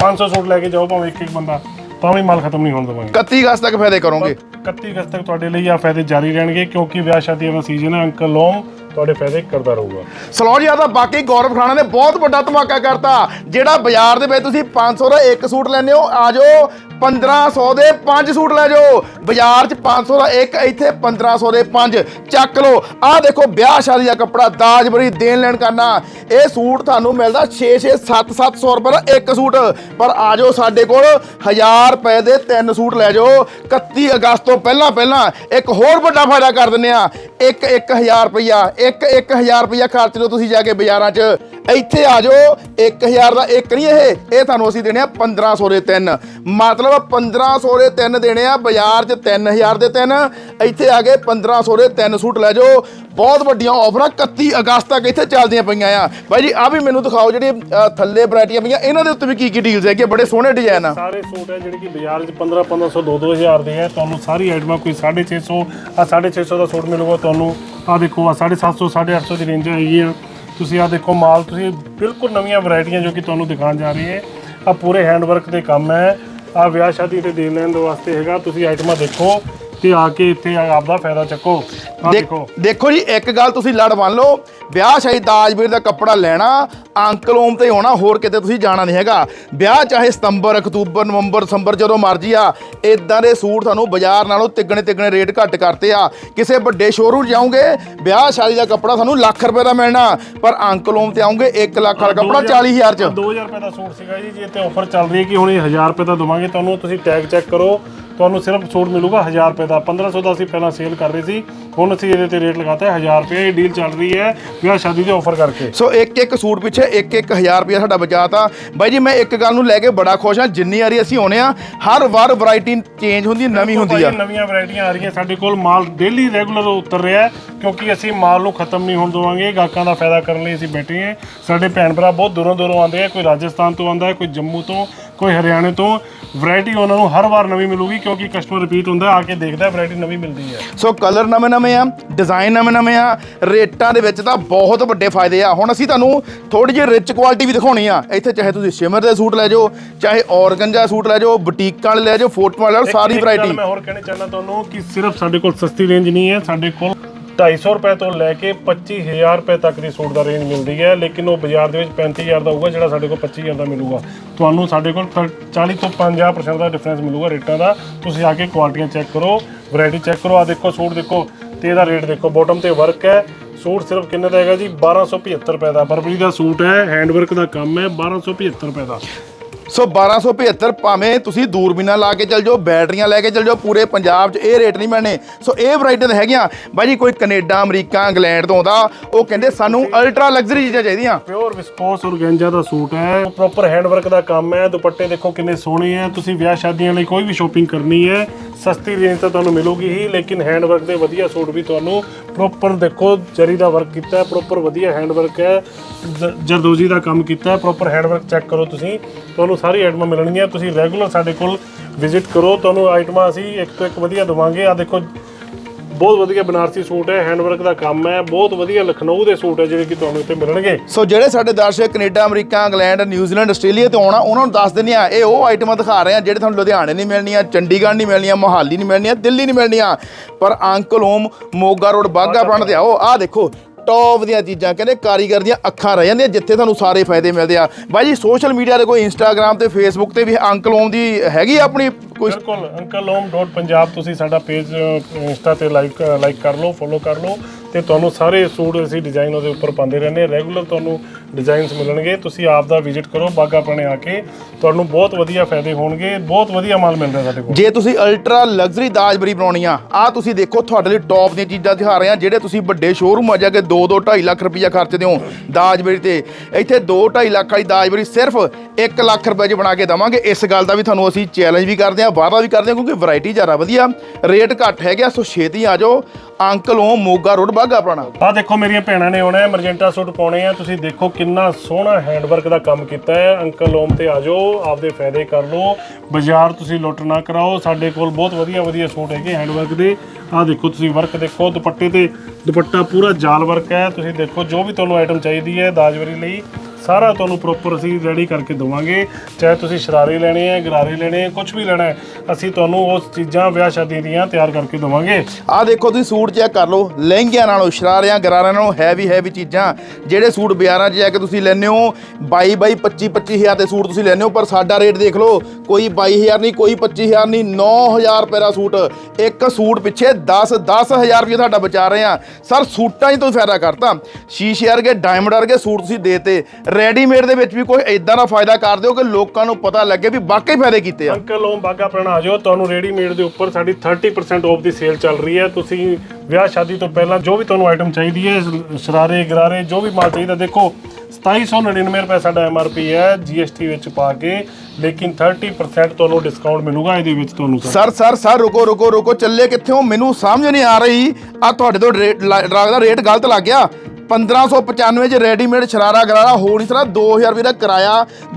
500 ਸੂਟ ਲੈ ਕੇ ਜਾਓ ਭਾਵੇਂ ਇੱਕ ਇੱਕ ਬੰਦਾ ਤਾਂ ਵੀ ਮਾਲ ਖਤਮ ਨਹੀਂ ਹੋਣ ਦਵਾਂਗੇ। 31 ਅਗਸਤ ਤੱਕ ਫਾਇਦੇ ਕਰੋਗੇ? 31 ਅਗਸਤ ਤੱਕ ਤੁਹਾਡੇ ਲਈ ਆ ਫਾਇਦੇ ਜਾਰੀ ਰਹਿਣਗੇ ਕਿਉਂਕਿ ਵਿਆਹ ਸ਼ਾਦੀਆਂ ਦਾ ਸੀਜ਼ਨ ਹੈ ਅੰਕਲ ਲੋਮ ਤੁਹਾਡੇ ਫਾਇਦੇ ਕਰਦਾ ਰਹੂਗਾ। ਸਲੋ ਜੀ ਆ ਤਾਂ ਬਾਕੀ ਗੌਰਵ ਖਾਣਾ ਨੇ ਬਹੁਤ ਵੱਡਾ ਧਮਾਕਾ ਕਰਤਾ ਜਿਹੜਾ ਬਾਜ਼ਾਰ ਦੇ ਵਿੱਚ ਤੁਸੀਂ 500 ਦਾ ਇੱਕ ਸੂਟ ਲੈਂਦੇ ਹੋ ਆ ਜਾਓ 1500 ਦੇ 5 ਸੂਟ ਲੈ ਜਾਓ। ਬਾਜ਼ਾਰ 'ਚ 500 ਦਾ ਇੱਕ, ਇੱਥੇ 1500 ਦੇ 5 ਚੱਕ ਲਓ। ਆਹ ਦੇਖੋ, ਵਿਆਹ ਸ਼ਾਦੀ ਦਾ ਕੱਪੜਾ, ਦਾਜ ਬਰੀ, ਦੇਣ ਲੈਣ ਕਰਨਾ। ਇਹ ਸੂਟ ਤੁਹਾਨੂੰ ਮਿਲਦਾ 6 6 7 700 ਰੁਪਏ ਦਾ ਇੱਕ ਸੂਟ। ਪਰ ਆ ਜਾਓ ਸਾਡੇ ਕੋਲ 1000 ਰੁਪਏ ਦੇ ਤਿੰਨ ਸੂਟ ਲੈ ਜਾਓ। 31 ਅਗਸਤ ਤੋਂ ਪਹਿਲਾਂ ਪਹਿਲਾਂ ਇੱਕ ਹੋਰ ਵੱਡਾ ਫਾਇਦਾ ਕਰ ਦਿੰਦੇ ਆ ਇੱਕ 1000 ਰੁਪਇਆ ਇੱਕ 1000 ਰੁਪਇਆ ਖਰਚ ਲਓ ਤੁਸੀਂ ਜਾ ਕੇ ਬਾਜ਼ਾਰਾਂ 'ਚ। ਇੱਥੇ ਆ ਜਾਓ। 1000 ਦਾ ਇੱਕ ਨਹੀਂ ਇਹ। ਇਹ ਤੁਹਾਨੂੰ ਅਸੀਂ ਦੇਣੇ ਆ 1500 ਦੇ ਤਿੰਨ। ਮਤਲਬ 1500 ਦੇ ਤਿੰਨ ਦੇਣੇ ਆ, ਬਾਜ਼ਾਰ 'ਚ 3000 ਦੇ ਤਿੰਨ। ਇੱਥੇ ਆ ਕੇ 1500 ਦੇ ਤਿੰਨ ਸੂਟ ਲੈ ਜਾਓ। ਬਹੁਤ ਵੱਡੀਆਂ ਆਫਰਾਂ 31 ਅਗਸਤ ਤੱਕ ਇੱਥੇ ਚੱਲਦੀਆਂ ਪਈਆਂ ਆ। ਬਾਈ ਜੀ ਆ ਵੀ ਮੈਨੂੰ ਦਿਖਾਓ ਜਿਹੜੀ ਥੱਲੇ ਵੈਰਾਈਟੀਆਂ ਪਈਆਂ। ਇਹਨਾਂ ਦੇ ਉੱਤੇ ਵੀ ਕੀ ਕੀ ਡੀਲਸ ਹੈਗੇ ਬੜੇ ਸੋਹਣੇ ਡਿਜ਼ਾਈਨ ਆ। ਸਾਰੇ ਸੂਟ ਹੈ ਜਿਹੜੇ ਕਿ ਬਾਜ਼ਾਰ 'ਚ 15 1500 2 2000 ਦੇ ਹੈ ਤੁਹਾਨੂੰ ਸਾਰੀ ਆਈਟਮਾਂ ਕੋਈ 650 ਆ 650 ਦਾ ਸੂਟ ਮਿਲੂਗਾ ਤੁਹਾਨੂੰ। ਆ ਦੇਖੋ ਆ 750 850 ਦੀ ਰੇਂਜ ਹੈਗੀ ਆ। ਤੁਸੀਂ ਆ ਦੇਖੋ ਮਾਲ, ਤੁਸੀਂ ਬਿਲਕੁਲ ਨਵੀਆਂ ਵੈਰਾਈਟੀਆਂ ਜੋ ਕਿ ਤੁਹਾਨੂੰ ਦਿਖਾਉਣ ਜਾ ਰਹੀ ਹੈ। ਆ ਪੂਰੇ ਹੈਂਡਵਰਕ ਦੇ ਕੰਮ ਹੈ। ਆ ਵਿਆਹ ਸ਼ਾਦੀ ਤੇ ਦੇਣ ਲੈਣ ਦੇ ਵਾਸਤੇ ਹੈਗਾ। ਤੁਸੀਂ ਆਈਟਮਾਂ ਦੇਖੋ। ਤੇ ਆ ਕੇ ਇੱਥੇ ਆਪਦਾ ਫਾਇਦਾ ਚੱਕੋ। ਆ ਦੇਖ- ਦੇਖੋ। ਦੇਖੋ ਜੀ ਇੱਕ ਗੱਲ ਤੁਸੀਂ ਲੜ ਮੰਨ ਲਓ ਵਿਆਹ ਸ਼ਾਹੀ ਦਾਜਵੀਰ ਦਾ ਕੱਪੜਾ ਲੈਣਾ ਅੰਕਲ ਓਮ ਤੇ ਹੋਣਾ ਹੋਰ ਕਿਤੇ ਤੁਸੀਂ ਜਾਣਾ ਨਹੀਂ ਹੈਗਾ। ਵਿਆਹ ਚਾਹੇ ਸਤੰਬਰ ਅਕਤੂਬਰ ਨਵੰਬਰ ਦਸੰਬਰ ਜਦੋਂ ਮਰਜ਼ੀ ਆ ਇਦਾਂ ਦੇ ਸੂਟ ਤੁਹਾਨੂੰ ਬਾਜ਼ਾਰ ਨਾਲੋਂ ਤਿੱਗਣੇ ਤਿੱਗਣੇ ਰੇਟ ਘੱਟ ਕਰਤੇ ਆ। ਕਿਸੇ ਵੱਡੇ ਸ਼ੋਰੂਮ ਜਾਓਗੇ ਵਿਆਹ ਸ਼ਾਦੀ ਦਾ ਕੱਪੜਾ ਤੁਹਾਨੂੰ ਲੱਖ ਰੁਪਏ ਦਾ ਮਿਲਣਾ ਪਰ ਅੰਕਲ ਓਮ ਤੇ ਆਉਂਗੇ 1 ਲੱਖ ਵਾਲਾ ਕੱਪੜਾ 40000 ਚ। 2000 ਰੁਪਏ ਦਾ ਸੂਟ ਸੀਗਾ ਜੀ ਜੇ ਤੇ ਆਫਰ ਚੱਲ ਰਹੀ ਹੈ ਕਿ ਹੁਣ ਇਹ 1000 ਰੁਪਏ ਦਾ ਦਵਾਂਗੇ ਤੁਹਾਨੂੰ ਤੁਸੀਂ ਟੈਗ ਚੈੱਕ ਕਰੋ। ਤੁਹਾਨੂੰ ਸਿਰਫ ਸੂਟ ਮਿਲੂਗਾ 1000 ਰੁਪਏ ਦਾ। 1500 ਦਾ ਅਸੀਂ ਪਹਿਲਾਂ ਸੇਲ ਕਰ ਰਹੇ ਸੀ। ਹੁਣ ਅਸੀਂ ਇਹਦੇ ਤੇ ਰੇਟ ਲਗਾਤਾ ਹੈ 1000 ਰੁਪਏ ਇਹ ਡੀਲ ਚੱਲ ਰਹੀ ਹੈ ਵਿਆਹ ਸ਼ਾਦੀ ਦੇ ਆਫਰ ਕਰਕੇ। ਸੋ ਇੱਕ ਇੱਕ ਸੂਟ ਪਿੱਛੇ ਇੱਕ ਇੱਕ ਹਜ਼ਾਰ ਰੁਪਇਆ ਸਾਡਾ ਬਚਾਤਾ ਬਾਈ ਜੀ ਮੈਂ ਇੱਕ ਗੱਲ ਨੂੰ ਲੈ ਕੇ ਬੜਾ ਖੁਸ਼ ਹਾਂ ਜਿੰਨੀ ਵਾਰੀ ਅਸੀਂ ਆਉਨੇ ਆ ਹਰ ਵਾਰ ਵੈਰਾਈਟੀ ਚੇਂਜ ਹੁੰਦੀ ਨਵੀਂ ਹੁੰਦੀ ਆ। ਨਵੀਆਂ ਵੈਰਾਈਟੀਆਂ ਆ ਰਹੀਆਂ। ਸਾਡੇ ਕੋਲ ਮਾਲ ਡੇਲੀ ਰੈਗੂਲਰ ਉਤਰ ਰਿਹਾ ਕਿਉਂਕਿ ਅਸੀਂ ਮਾਲ ਨੂੰ ਖਤਮ ਨਹੀਂ ਹੋਣ ਦੇਵਾਂਗੇ ਗਾਹਕਾਂ ਦਾ ਫਾਇਦਾ ਕਰਨ ਲਈ ਅਸੀਂ ਬੈਠੇ ਹਾਂ। ਸਾਡੇ ਭੈਣ ਭਰਾ ਬਹੁਤ ਦੂਰੋਂ ਦੂਰੋਂ ਆਉਂਦੇ ਆ ਕੋਈ ਰਾਜਸਥਾਨ ਤੋਂ ਆਉਂਦਾ ਹੈ ਕੋਈ ਜੰਮੂ ਤੋਂ ਕੋਈ ਹਰਿਆਣੇ ਤੋਂ। ਵੈਰਾਈਟੀ ਉਹਨਾਂ ਨੂੰ ਹਰ ਵਾਰ ਨਵੀਂ ਮਿਲੂਗੀ ਕਿਉਂਕਿ ਕਸਟਮਰ ਰਿਪੀਟ ਹੁੰਦਾ ਆ ਕੇ ਦੇਖਦਾ ਵੈਰਾਈਟੀ ਨਵੀਂ ਮਿਲਦੀ ਹੈ। ਸੋ ਕਲਰ ਨਵੇਂ ਨਵੇਂ ਆ ਡਿਜ਼ਾਈਨ ਨਵੇਂ ਨਵੇਂ ਆ ਰੇਟਾਂ ਦੇ ਵਿੱਚ ਤਾਂ ਬਹੁਤ ਵੱਡੇ ਫਾਇਦੇ ਆ। ਹੁਣ ਅਸੀਂ ਤੁਹਾਨੂੰ ਥੋੜੀ ਜਿਹੀ ਰਿਚ ਕੁਆਲਿਟੀ ਵੀ ਦਿਖਾਉਣੀ ਆ। ਇੱਥੇ ਚਾਹੇ ਤੁਸੀਂ ਸ਼ਿਮਰ ਦੇ ਸੂਟ ਲੈ ਜਾਓ ਚਾਹੇ ਔਰਗੰਜਾ ਸੂਟ ਲੈ ਜਾਓ ਬੁਟੀਕਾਂ ਵਾਲੇ ਲੈ ਜਾਓ ਫੋਟੋਆਂ ਲੈ ਜਾਓ ਸਾਰੀ ਵੈਰਾਈਟੀ ਮੈਂ ਹੋਰ ਕਹਿਣਾ ਚਾਹੁੰਦਾ ਤੁਹਾਨੂੰ ਕਿ ਸਿਰਫ ਸਾਡੇ ਕੋਲ ਸਸਤੀ ਰੇਂਜ ਨਹੀਂ ਹੈ ਸਾਡੇ ਕੋਲ 250 ਰੁਪਏ ਤੋਂ ਲੈ ਕੇ 25000 ਰੁਪਏ ਤੱਕ ਦੀ ਸੂਟ ਦਾ ਰੇਂਜ ਮਿਲਦੀ ਹੈ ਲੇਕਿਨ ਉਹ ਬਾਜ਼ਾਰ ਦੇ ਵਿੱਚ 35000 ਦਾ ਹੋਊਗਾ ਜਿਹੜਾ ਸਾਡੇ ਕੋਲ 25000 ਦਾ ਮਿਲੂਗਾ। ਤੁਹਾਨੂੰ ਸਾਡੇ ਕੋਲ th- 40 ਤੋਂ 50% ਦਾ ਡਿਫਰੈਂਸ ਮਿਲੂਗਾ ਰੇਟਾਂ ਦਾ। ਤੁਸੀਂ ਆ ਕੇ ਕੁਆਲਿਟੀਆਂ ਚੈੱਕ ਕਰੋ ਵੈਰਾਈਟੀ ਚੈੱਕ ਕਰੋ ਆ ਦੇਖੋ ਸੂਟ ਦੇਖੋ ਤੇ ਇਹਦਾ ਰੇਟ ਦੇਖੋ ਬਾਟਮ ਤੇ ਵਰਕ ਹੈ। ਸੂਟ ਸਿਰਫ ਕਿੰਨੇ ਦਾ ਹੈਗਾ ਜੀ? 1275 ਰੁਪਏ ਦਾ। ਬਰਬਰੀ ਦਾ ਸੂਟ ਹੈ ਹੈਂਡ ਵਰਕ ਦਾ ਕੰਮ ਹੈ 1275 ਰੁਪਏ ਦਾ। ਸੋ 1275 ਭਾਵੇਂ ਤੁਸੀਂ ਦੂਰਬੀਨਾਂ ਲਾ ਕੇ ਚੱਲ ਜਾਓ, ਬੈਟਰੀਆਂ ਲੈ ਕੇ ਚੱਲ ਜਾਓ, ਪੂਰੇ ਪੰਜਾਬ 'ਚ ਇਹ ਰੇਟ ਨਹੀਂ ਮਿਲਣੇ ਸੋ ਇਹ ਵੈਰਾਈਟੀਆਂ ਤਾਂ ਹੈਗੀਆਂ। ਬਾਈ ਜੀ, ਕੋਈ ਕੈਨੇਡਾ, ਅਮਰੀਕਾ, ਇੰਗਲੈਂਡ ਤੋਂ ਆਉਂਦਾ, ਉਹ ਕਹਿੰਦੇ ਸਾਨੂੰ ਅਲਟਰਾ ਲਗਜ਼ਰੀ ਚੀਜ਼ਾਂ ਚਾਹੀਦੀਆਂ। ਪਿਓਰ ਵਿਸਕੋਸ ਔਰਗੈਂਜਾ ਦਾ ਸੂਟ ਹੈ। ਪ੍ਰੋਪਰ ਹੈਂਡ ਵਰਕ ਦਾ ਕੰਮ ਹੈ। ਦੁਪੱਟੇ ਦੇਖੋ ਕਿੰਨੇ ਸੋਹਣੇ ਹੈ। ਤੁਸੀਂ ਵਿਆਹ ਸ਼ਾਦੀਆਂ ਲਈ ਕੋਈ ਵੀ ਸ਼ੋਪਿੰਗ ਕਰਨੀ ਹੈ, ਸਸਤੀ ਰੇਂਜ ਤਾਂ ਤੁਹਾਨੂੰ ਮਿਲੂਗੀ ਹੀ, ਲੇਕਿਨ ਹੈਂਡ ਵਰਕ ਦੇ ਵਧੀਆ ਸੂਟ ਵੀ ਤੁਹਾਨੂੰ ਪ੍ਰੋਪਰ ਦੇਖੋ, ਜਰੀ ਦਾ ਵਰਕ ਕੀਤਾ ਹੈ ਪ੍ਰੋਪਰ ਵਧੀਆ ਹੈਂਡ ਵਰਕ ਹੈ ਜਰਦੋਜੀ ਦਾ ਕੰਮ ਕੀਤਾ ਹੈ ਪ੍ਰੋਪਰ ਹੈਂਡ ਵਰਕ ਚੈੱਕ ਕਰੋ ਤੁਸੀਂ। ਤੁਹਾਨੂੰ ਸਾਰੀ ਆਈਟਮਾਂ ਮਿਲਣਗੀਆਂ। ਤੁਸੀਂ ਰੈਗੂਲਰ ਸਾਡੇ ਕੋਲ ਵਿਜ਼ਿਟ ਕਰੋ। ਤੁਹਾਨੂੰ ਆਈਟਮਾਂ ਅਸੀਂ ਇੱਕ ਤੋਂ ਇੱਕ ਵਧੀਆ ਦਵਾਂਗੇ। ਆ ਦੇਖੋ, ਬਹੁਤ ਵਧੀਆ ਬਨਾਰਸੀ ਸੂਟ ਹੈ ਹੈਂਡਵਰਕ ਦਾ ਕੰਮ ਹੈ। ਬਹੁਤ ਵਧੀਆ ਲਖਨਊ ਦੇ ਸੂਟ ਹੈ, ਜਿਹੜੇ ਕਿ ਤੁਹਾਨੂੰ ਇੱਥੇ ਮਿਲਣਗੇ। ਸੋ ਜਿਹੜੇ ਸਾਡੇ ਦਰਸ਼ਕ Canada, America, England, New Zealand, Australia 'ਤੇ ਆਉਣਾ, ਉਹਨਾਂ ਨੂੰ ਦੱਸ ਦਿੰਦੇ ਆ ਇਹ ਉਹ ਆਈਟਮਾਂ ਦਿਖਾ ਰਹੇ ਆ ਜਿਹੜੇ ਤੁਹਾਨੂੰ ਲੁਧਿਆਣੇ ਨਹੀਂ ਮਿਲਣੀਆਂ, ਚੰਡੀਗੜ੍ਹ ਨਹੀਂ ਮਿਲਣੀਆਂ, ਮੋਹਾਲੀ ਨਹੀਂ ਮਿਲਣੀਆਂ, ਦਿੱਲੀ ਨਹੀਂ ਮਿਲਣੀਆਂ। ਪਰ uncle home Moga road Bagha Purana ਤੇ ਆਓ ਆਹ ਦੇਖੋ ਟੌਪ ਦੀਆਂ ਚੀਜ਼ਾਂ, ਕਹਿੰਦੇ ਕਾਰੀਗਰ ਦੀਆਂ ਅੱਖਾਂ ਰਹਿ ਜਾਂਦੀਆਂ, ਜਿੱਥੇ ਤੁਹਾਨੂੰ ਸਾਰੇ ਫਾਇਦੇ ਮਿਲਦੇ ਆ। ਬਾਈ ਜੀ ਸੋਸ਼ਲ ਮੀਡੀਆ ਤੇ ਕੋਈ ਇੰਸਟਾਗ੍ਰam ਤੇ ਫੇਸਬੁੱਕ ਤੇ ਵੀ ਅੰਕਲ ਓਮ ਦੀ ਹੈਗੀ ਆਪਣੀ ਕੋਈ? ਬਿਲਕੁਲ, ਅੰਕਲ ਓਮ ਡੋਟ ਪੰਜਾਬ, ਤੁਸੀਂ ਸਾਡਾ ਪੇਜ ਇੰਸਟਾ ਤੇ ਲਾਈਕ ਲਾਈਕ ਕਰ ਲਓ ਫੋਲੋ ਕਰ ਲਓ। ਤੇ ਤੁਹਾਨੂੰ ਸਾਰੇ ਸੂਟ ਅਸੀਂ ਡਿਜ਼ਾਈਨ ਉਹਦੇ ਉੱਪਰ ਪਾਉਂਦੇ ਰਹਿੰਦੇ ਰੈਗੂਲਰ ਤੁਹਾਨੂੰ ਡਿਜ਼ਾਈਨਸ ਮਿਲਣਗੇ। ਤੁਸੀਂ ਆਪ ਦਾ ਵਿਜ਼ਿਟ ਕਰੋ ਬਾਗਾ ਆਪਣੇ ਆ ਕੇ। ਤੁਹਾਨੂੰ ਬਹੁਤ ਵਧੀਆ ਫਾਇਦੇ ਹੋਣਗੇ। ਬਹੁਤ ਵਧੀਆ ਮਾਲ ਮਿਲ ਰਿਹਾ ਸਾਡੇ ਕੋਲ। ਜੇ ਤੁਸੀਂ ਅਲਟਰਾ ਲਗਜ਼ਰੀ ਦਾਜਬਰੀ ਬਣਾਉਣੀ ਆ ਆ ਤੁਸੀਂ ਦੇਖੋ, ਤੁਹਾਡੇ ਲਈ ਟੌਪ ਦੀਆਂ ਚੀਜ਼ਾਂ ਦਿਖਾ ਰਹੇ ਆ ਜਿਹੜੇ ਤੁਸੀਂ ਵੱਡੇ ਸ਼ੋਰੂਮ ਆ ਜਾ ਕੇ 2 2 2.5 ਲੱਖ ਰੁਪਈਆ ਖਰਚਦੇ ਹੋ ਦਾਜਬਰੀ ਤੇ। ਇੱਥੇ 2 2.5 ਲੱਖ ਵਾਲੀ ਦਾਜਬਰੀ ਸਿਰਫ 1 ਲੱਖ ਰੁਪਏ 'ਚ ਬਣਾ ਕੇ ਦਵਾਂਗੇ। ਇਸ ਗੱਲ ਦਾ ਵੀ ਤੁਹਾਨੂੰ ਅਸੀਂ ਚੈਲੰਜ ਵੀ ਕਰਦੇ ਆ ਵਾਅਦਾ ਵੀ ਕਰਦੇ ਆ ਕਿਉਂਕਿ ਵੈਰਾਈਟੀ ਜ਼ਿਆਦਾ ਵਧੀਆ। ਰੇਟ ਘੱਟ ਹੈਗਾ ਸੋ ਛੇਤੀ ਆ ਜਾਓ। ਅੰਕਲ ਓ ਮੋਗਾ ਰੋਡ ਬਾਗਾ ਪੁਰਾਣਾ। ਆ ਦੇਖੋ ਮੇਰੀਆਂ ਭੈਣਾਂ ਨੇ ਆਉਣਾ ਹੈ, ਮਰਜੈਂਟਾ ਸੂਟ ਪਾਉਣੇ ਆ। ਤੁਸੀਂ ਦੇਖੋ ਕਿੰਨਾ ਸੋਹਣਾ ਹੈਂਡਵਰਕ ਦਾ ਕੰਮ ਕੀਤਾ ਹੈ। ਅੰਕਲ ਓਮ ਤੇ ਆ ਜਾਓ, ਆਪਦੇ ਫਾਇਦੇ ਕਰ ਲਓ। ਬਾਜ਼ਾਰ ਤੁਸੀਂ ਲੁੱਟ ਨਾ ਕਰਾਓ। ਸਾਡੇ ਕੋਲ ਬਹੁਤ ਵਧੀਆ ਵਧੀਆ ਸੂਟ ਹੈਗੇ ਹੈਂਡਵਰਕ ਦੇ। ਆ ਦੇਖੋ ਤੁਸੀਂ ਵਰਕ ਦੇਖੋ, ਦੁਪੱਟੇ ਤੇ ਦੁਪੱਟਾ ਪੂਰਾ ਜਾਲ ਵਰਕ ਹੈ। ਤੁਸੀਂ ਦੇਖੋ ਜੋ ਵੀ ਤੁਹਾਨੂੰ ਆਈਟਮ ਚਾਹੀਦੀ ਹੈ ਦਾਜਵਰੀ ਲਈ। ਸਾਰਾ ਤੁਹਾਨੂੰ ਪ੍ਰੋਪਰ ਅਸੀਂ ਰੈਡੀ ਕਰਕੇ ਦਵਾਂਗੇ। ਚਾਹੇ ਤੁਸੀਂ ਸ਼ਰਾਰੇ ਲੈਣੇ ਆ, ਗਰਾਰੇ ਲੈਣੇ ਆ ਕੁਝ ਵੀ ਲੈਣਾ ਹੈ, ਅਸੀਂ ਤੁਹਾਨੂੰ ਉਹ ਚੀਜ਼ਾਂ ਵਿਆਹ ਸ਼ਾਦੀ ਦੀਆਂ ਤਿਆਰ ਕਰਕੇ ਦਵਾਂਗੇ। ਆ ਦੇਖੋ, ਤੁਸੀਂ ਸੂਟ ਚੈੱਕ ਕਰ ਲਓ, ਲਹਿੰਗਿਆਂ ਨਾਲੋਂ, ਸ਼ਰਾਰਿਆਂ, ਗਰਾਰਿਆਂ ਨਾਲੋਂ ਹੈਵੀ ਹੈਵੀ ਚੀਜ਼ਾਂ। ਜਿਹੜੇ ਸੂਟ ਬਾਜ਼ਾਰਾਂ 'ਚ ਜਾ ਕੇ ਤੁਸੀਂ ਲੈਂਦੇ ਹੋ 22 22 25 25000 ਦੇ ਸੂਟ ਤੁਸੀਂ ਲੈਂਦੇ ਹੋ, ਪਰ ਸਾਡਾ ਰੇਟ ਦੇਖ ਲਓ, ਕੋਈ 22000 ਨਹੀਂ, ਕੋਈ 25000 ਨਹੀਂ 9000 ਰੁਪਏ ਦਾ ਸੂਟ, ਇੱਕ ਸੂਟ ਪਿੱਛੇ 10 10000 ਰੁਪਏ ਤੁਹਾਡਾ ਬਚਾ ਰਹੇ ਆ। ਸਰ, ਸੂਟਾਂ 'ਚ ਤੁਸੀਂ ਫਾਇਦਾ ਕਰਤਾ। ਸ਼ੀਸ਼ੇ ਵਰਗੇ ਡਾਇਮੰਡ ਵਰਗੇ ਸੂਟ ਤੁਸੀਂ ਦੇਤੇ। ਰੈਡੀਮੇਡ ਦੇ ਵਿੱਚ ਵੀ ਕੋਈ ਇਦਾਂ ਦਾ ਫਾਇਦਾ ਕਰ ਦਿਓ ਕਿ ਲੋਕਾਂ ਨੂੰ ਪਤਾ ਲੱਗੇ ਵੀ ਵਾਕਈ ਫਾਇਦੇ ਕੀਤੇ ਆ। ਅੰਕਲ ਓਮ ਬਾਗਾ ਪੁਰਾਣਾ ਆ ਜਾਓ ਤੁਹਾਨੂੰ ਰੈਡੀਮੇਡ ਦੇ ਉੱਪਰ ਸਾਡੀ 30% ਆਫ ਦੀ ਸੇਲ ਚੱਲ ਰਹੀ ਹੈ। ਤੁਸੀਂ ਵਿਆਹ ਸ਼ਾਦੀ ਤੋਂ ਪਹਿਲਾਂ ਜੋ ਵੀ ਤੁਹਾਨੂੰ ਆਈਟਮ ਚਾਹੀਦੀ ਹੈ ਸ਼ਰਾਰੇ ਗਰਾਰੇ ਜੋ ਵੀ ਮਾਲ ਚਾਹੀਦਾ ਦੇਖੋ 2799 ਰੁਪਏ ਸਾਡਾ ਐਮਆਰਪੀ ਹੈ GST ਵਿੱਚ ਪਾ ਕੇ ਲੇਕਿਨ 30% ਤੁਹਾਨੂੰ ਡਿਸਕਾਊਂਟ ਮਿਲੂਗਾ ਇਹਦੇ ਵਿੱਚ ਤੁਹਾਨੂੰ ਸਰ ਸਰ ਸਰ ਰੁਕੋ ਰੁਕੋ ਰੁਕੋ ਚੱਲੇ ਕਿੱਥੇ ਹੋ? ਮੈਨੂੰ ਸਮਝ ਨਹੀਂ ਆ ਰਹੀ। ਆ ਤੁਹਾਡੇ ਤੋਂ ਲੱਗਦਾ ਰੇਟ ਗਲਤ ਲੱਗ ਗਿਆ। 1595 ਚ ਰੈਡੀਮੇਡ ਸ਼ਰਾਰਾ ਗਰਾਰਾ ਹੋ ਨਹੀਂ ਸਕਦਾ। 2000 ਰੁਪਏ ਦਾ ਕਿਰਾਇਆ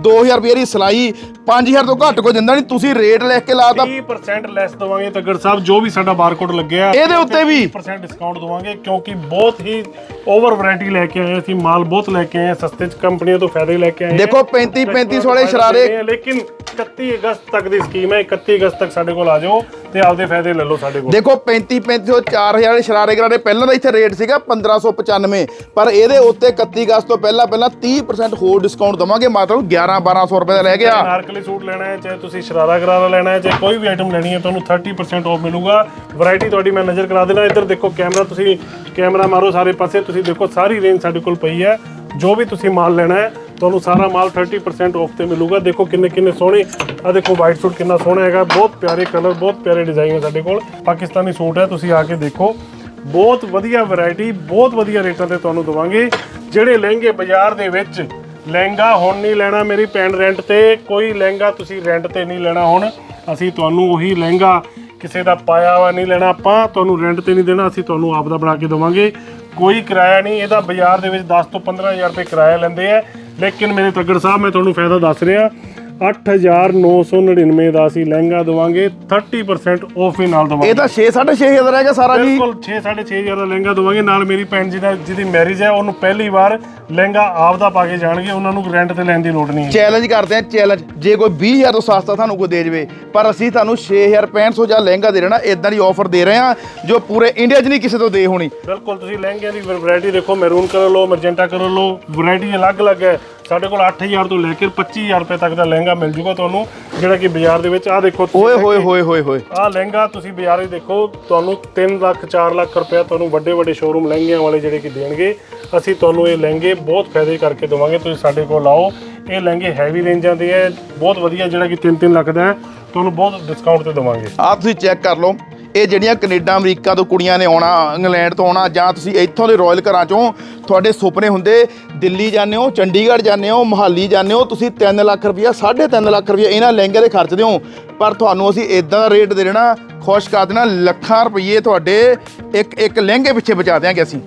2000 ਰੁਪਏ ਦੀ ਸਿਲਾਈ 5000 ਤੋਂ ਘੱਟ ਕੋਈ ਦਿੰਦਾ ਨਹੀਂ। ਤੁਸੀਂ ਰੇਟ ਲਿਖ ਕੇ ਲਾਤਾ 30% ਲੈਸ ਦਵਾਂਗੇ ਤੱਗੜ ਸਾਹਿਬ ਜੋ ਵੀ ਸਾਡਾ ਬਾਰਕੋਡ ਲੱਗਿਆ ਇਹਦੇ ਉੱਤੇ ਵੀ? 30% ਡਿਸਕਾਊਂਟ ਦਵਾਂਗੇ ਕਿਉਂਕਿ ਬਹੁਤ ਹੀ ਓਵਰ ਵੈਰਾਈਟੀ ਲੈ ਕੇ ਆਏ ਅਸੀਂ ਮਾਲ ਬਹੁਤ ਲੈ ਕੇ ਆਏ ਸਸਤੇ ਚ ਕੰਪਨੀਆਂ ਤੋਂ ਫਾਇਦੇ ਲੈ ਕੇ ਆਏ ਦੇਖੋ 35 35 ਵਾਲੇ ਸ਼ਰਾਰੇ ਲੇਕਿਨ 31 ਅਗਸਤ ਤੱਕ ਦੀ ਸਕੀਮ ਹੈ 31 ਅਗਸਤ ਤੱਕ ਸਾਡੇ ਕੋਲ ਆ ਜਾਓ। ਤੇ ਆਪਦੇ ਫਾਇਦੇ ਲੈ ਲਓ ਸਾਡੇ ਕੋਲ। ਦੇਖੋ 35 3500 4000 ਵਾਲੇ ਸ਼ਰਾਰੇ ਗਰਾਰੇ ਪਹਿਲਾਂ ਦਾ ਇੱਥੇ ਰੇਟ ਸੀਗਾ 1595 ਪਰ ਇਹਦੇ ਉੱਤੇ 31 ਅਗਸਤ ਤੋਂ ਪਹਿਲਾਂ ਪਹਿਲਾਂ 30% ਹੋਰ ਡਿਸਕਾਊਂਟ ਦਵਾਂਗੇ ਮਤਲਬ 11 1200 ਰੁਪਏ ਦਾ ਰਹਿ ਗਿਆ। ਨਾਰਕਲੀ ਸੂਟ ਲੈਣਾ ਹੈ ਚਾਹੇ ਤੁਸੀਂ ਸ਼ਰਾਰਾ ਗਰਾਰਾ ਲੈਣਾ ਹੈ ਚਾਹੇ ਕੋਈ ਵੀ ਆਈਟਮ ਲੈਣੀ ਹੈ ਤੁਹਾਨੂੰ 30% ਆਫ ਮਿਲੂਗਾ। ਵੈਰਾਈਟੀ ਤੁਹਾਡੀ ਮੈਂ ਨਜ਼ਰ ਕਰਾ ਦੇਣਾ ਇੱਧਰ ਦੇਖੋ ਕੈਮਰਾ ਤੁਸੀਂ ਕੈਮਰਾ ਮਾਰੋ ਸਾਰੇ ਪਾਸੇ ਤੁਸੀਂ ਦੇਖੋ ਸਾਰੀ ਰੇਂਜ ਸਾਡੇ ਕੋਲ ਪਈ ਹੈ। ਜੋ ਵੀ ਤੁਸੀਂ ਮਾਲ ਲੈਣਾ ਹੈ ਤੁਹਾਨੂੰ ਸਾਰਾ ਮਾਲ 30% ਆਫ ਤੇ ਮਿਲੂਗਾ। ਦੇਖੋ ਕਿੰਨੇ ਕਿੰਨੇ ਸੋਹਣੇ। ਆ ਦੇਖੋ ਵਾਈਟ ਸੂਟ ਕਿੰਨਾ ਸੋਹਣਾ ਹੈਗਾ। ਬਹੁਤ ਪਿਆਰੇ ਕਲਰ ਬਹੁਤ ਪਿਆਰੇ ਡਿਜ਼ਾਈਨ ਹੈ ਸਾਡੇ ਕੋਲ। ਪਾਕਿਸਤਾਨੀ ਸੂਟ ਹੈ, ਤੁਸੀਂ ਆ ਕੇ ਦੇਖੋ। ਬਹੁਤ ਵਧੀਆ ਵੈਰਾਈਟੀ ਬਹੁਤ ਵਧੀਆ ਰੇਟਾਂ ਤੇ ਤੁਹਾਨੂੰ ਦਵਾਂਗੇ। ਜਿਹੜੇ ਲਹਿੰਗੇ ਬਾਜ਼ਾਰ ਦੇ ਵਿੱਚ ਲਹਿੰਗਾ ਹੁਣ ਨਹੀਂ ਲੈਣਾ ਮੇਰੀ ਭੈਣ ਰੈਂਟ ਤੇ, ਕੋਈ ਲਹਿੰਗਾ ਤੁਸੀਂ ਰੈਂਟ ਤੇ ਨਹੀਂ ਲੈਣਾ ਹੁਣ। ਅਸੀਂ ਤੁਹਾਨੂੰ ਉਹੀ ਲਹਿੰਗਾ ਕਿਸੇ ਦਾ ਪਾਇਆ ਵਾ ਨਹੀਂ ਲੈਣਾ। ਆਪਾਂ ਤੁਹਾਨੂੰ ਰੈਂਟ ਤੇ ਨਹੀਂ ਦੇਣਾ, ਅਸੀਂ ਤੁਹਾਨੂੰ ਆਪ ਦਾ ਬਣਾ ਕੇ ਦੇਵਾਂਗੇ। ਕੋਈ ਕਿਰਾਇਆ ਨਹੀਂ, ਇਹਦਾ ਬਾਜ਼ਾਰ ਦੇ ਵਿੱਚ 10 ਤੋਂ 15000 ਰੁਪਏ ਕਿਰਾਇਆ ਲੈਂਦੇ ਆ। ਲੇਕਿਨ ਮੇਰੇ ਤੱਗੜ ਸਾਹਿਬ ਮੈਂ ਤੁਹਾਨੂੰ ਫਾਇਦਾ ਦੱਸ ਰਿਹਾ। 8999 ਦਾ ਅਸੀਂ ਲਹਿੰਗਾ ਦਵਾਂਗੇ 30% ਆਫ ਹੀ ਨਾਲ ਦਵਾਂਗੇ। ਇਹ ਤਾਂ 6 6500 ਦਾ ਰਹਿ ਗਿਆ ਸਾਰਾ ਜੀ। ਬਿਲਕੁਲ 6 6500 ਦਾ ਲਹਿੰਗਾ ਦਵਾਂਗੇ। ਨਾਲ ਮੇਰੀ ਭੈਣ ਜੀ ਦਾ ਜਿਹਦੀ ਮੈਰਿਜ ਹੈ ਉਹਨੂੰ ਪਹਿਲੀ ਵਾਰ ਲਹਿੰਗਾ ਆਪ ਦਾ ਪਾ ਕੇ ਜਾਣਗੇ। ਉਹਨਾਂ ਨੂੰ ਰੈਂਟ ਤੇ ਲੈਣ ਦੀ ਲੋੜ ਨਹੀਂ ਹੈ। ਚੈਲੰਜ ਕਰਦੇ ਆ ਚੈਲੰਜ ਜੇ ਕੋਈ 20000 ਤੋਂ ਸਸਤਾ ਤੁਹਾਨੂੰ ਕੋਈ ਦੇ ਜਵੇ ਪਰ ਅਸੀਂ ਤੁਹਾਨੂੰ 6500 ਜਾਂ ਲਹਿੰਗਾ ਦੇ ਦੇਣਾ ਇਦਾਂ ਦੀ ਆਫਰ ਦੇ ਰਹੇ ਆ ਜੋ ਪੂਰੇ ਇੰਡੀਆ 'ਚ ਨਹੀਂ ਕਿਸੇ ਤੋਂ ਦੇ ਹੋਣੀ। ਬਿਲਕੁਲ ਤੁਸੀਂ ਲਹਿੰਗਿਆਂ ਦੀ ਵੈਰਾਈਟੀ ਦੇਖੋ ਮੈਰੂਨ ਕਲਰ ਲਓ ਮੈਜੈਂਟਾ ਕਲਰ ਲਓ ਵੈਰਾਈਟੀ ਅਲੱਗ-ਅਲੱਗ ਹੈ। ਸਾਡੇ ਕੋਲ 8000 ਤੋਂ ਲੈ ਕੇ 25000 ਰੁਪਏ ਤੱਕ ਦਾ ਲਹਿੰਗਾ ਮਿਲ ਜੂਗਾ ਤੁਹਾਨੂੰ ਜਿਹੜਾ ਕਿ ਬਾਜ਼ਾਰ ਦੇ ਵਿੱਚ ਆ ਦੇਖੋ ਓਏ ਹੋਏ ਹੋਏ ਹੋਏ ਹੋਏ। ਆਹ ਲਹਿੰਗਾ ਤੁਸੀਂ ਬਾਜ਼ਾਰ ਵਿੱਚ ਦੇਖੋ ਤੁਹਾਨੂੰ 3 ਲੱਖ 4 ਲੱਖ ਰੁਪਏ ਤੁਹਾਨੂੰ ਵੱਡੇ ਵੱਡੇ ਸ਼ੋਰੂਮ ਲਹਿੰਗਿਆਂ ਵਾਲੇ ਜਿਹੜੇ ਕਿ ਦੇਣਗੇ ਅਸੀਂ ਤੁਹਾਨੂੰ ਇਹ ਲਹਿੰਗੇ ਬਹੁਤ ਫਾਇਦੇ ਕਰਕੇ ਦੇਵਾਂਗੇ ਤੁਸੀਂ ਸਾਡੇ ਕੋਲ ਆਓ। ਇਹ ਲਹਿੰਗੇ ਹੈਵੀ ਰੇਂਜਾਂ ਦੇ ਹੈ ਬਹੁਤ ਵਧੀਆ ਜਿਹੜਾ ਕਿ 3-3 ਲੱਖ ਦਾ ਹੈ ਤੁਹਾਨੂੰ ਬਹੁਤ ਡਿਸਕਾਊਂਟ ਤੇ ਦੇਵਾਂਗੇ। ਆ ਤੁਸੀਂ ਚੈੱਕ ਕਰ ਲਓ। ਇਹ ਜਿਹੜੀਆਂ ਕੈਨੇਡਾ, ਅਮਰੀਕਾ ਤੋਂ ਕੁੜੀਆਂ ਨੇ ਆਉਣਾ, ਇੰਗਲੈਂਡ ਤੋਂ ਆਉਣਾ, ਜਾਂ ਤੁਸੀਂ ਇੱਥੋਂ ਦੇ ਰਾਇਲ ਘਰਾਂ ਚੋਂ ਤੁਹਾਡੇ ਸੁਪਨੇ ਹੁੰਦੇ, ਦਿੱਲੀ ਜਾਂਦੇ ਹੋ, ਚੰਡੀਗੜ੍ਹ ਜਾਂਦੇ ਹੋ, ਮੁਹਾਲੀ ਜਾਂਦੇ ਹੋ, ਤੁਸੀਂ 3 ਲੱਖ ਰੁਪਇਆ 3.5 ਲੱਖ ਰੁਪਇਆ ਇਹਨਾਂ ਲਹਿੰਗੇ ਦੇ ਖਰਚਦੇ ਹੋ। ਪਰ ਤੁਹਾਨੂੰ ਅਸੀਂ ਇਦਾਂ ਦਾ ਰੇਟ ਦੇ ਦੇਣਾ, ਖੁਸ਼ ਕਰ ਦੇਣਾ, ਲੱਖਾਂ ਰੁਪਏ ਤੁਹਾਡੇ ਇੱਕ ਇੱਕ ਲਹਿੰਗੇ ਪਿੱਛੇ ਬਚਾ ਦਿਆਂਗੇ ਅਸੀਂ।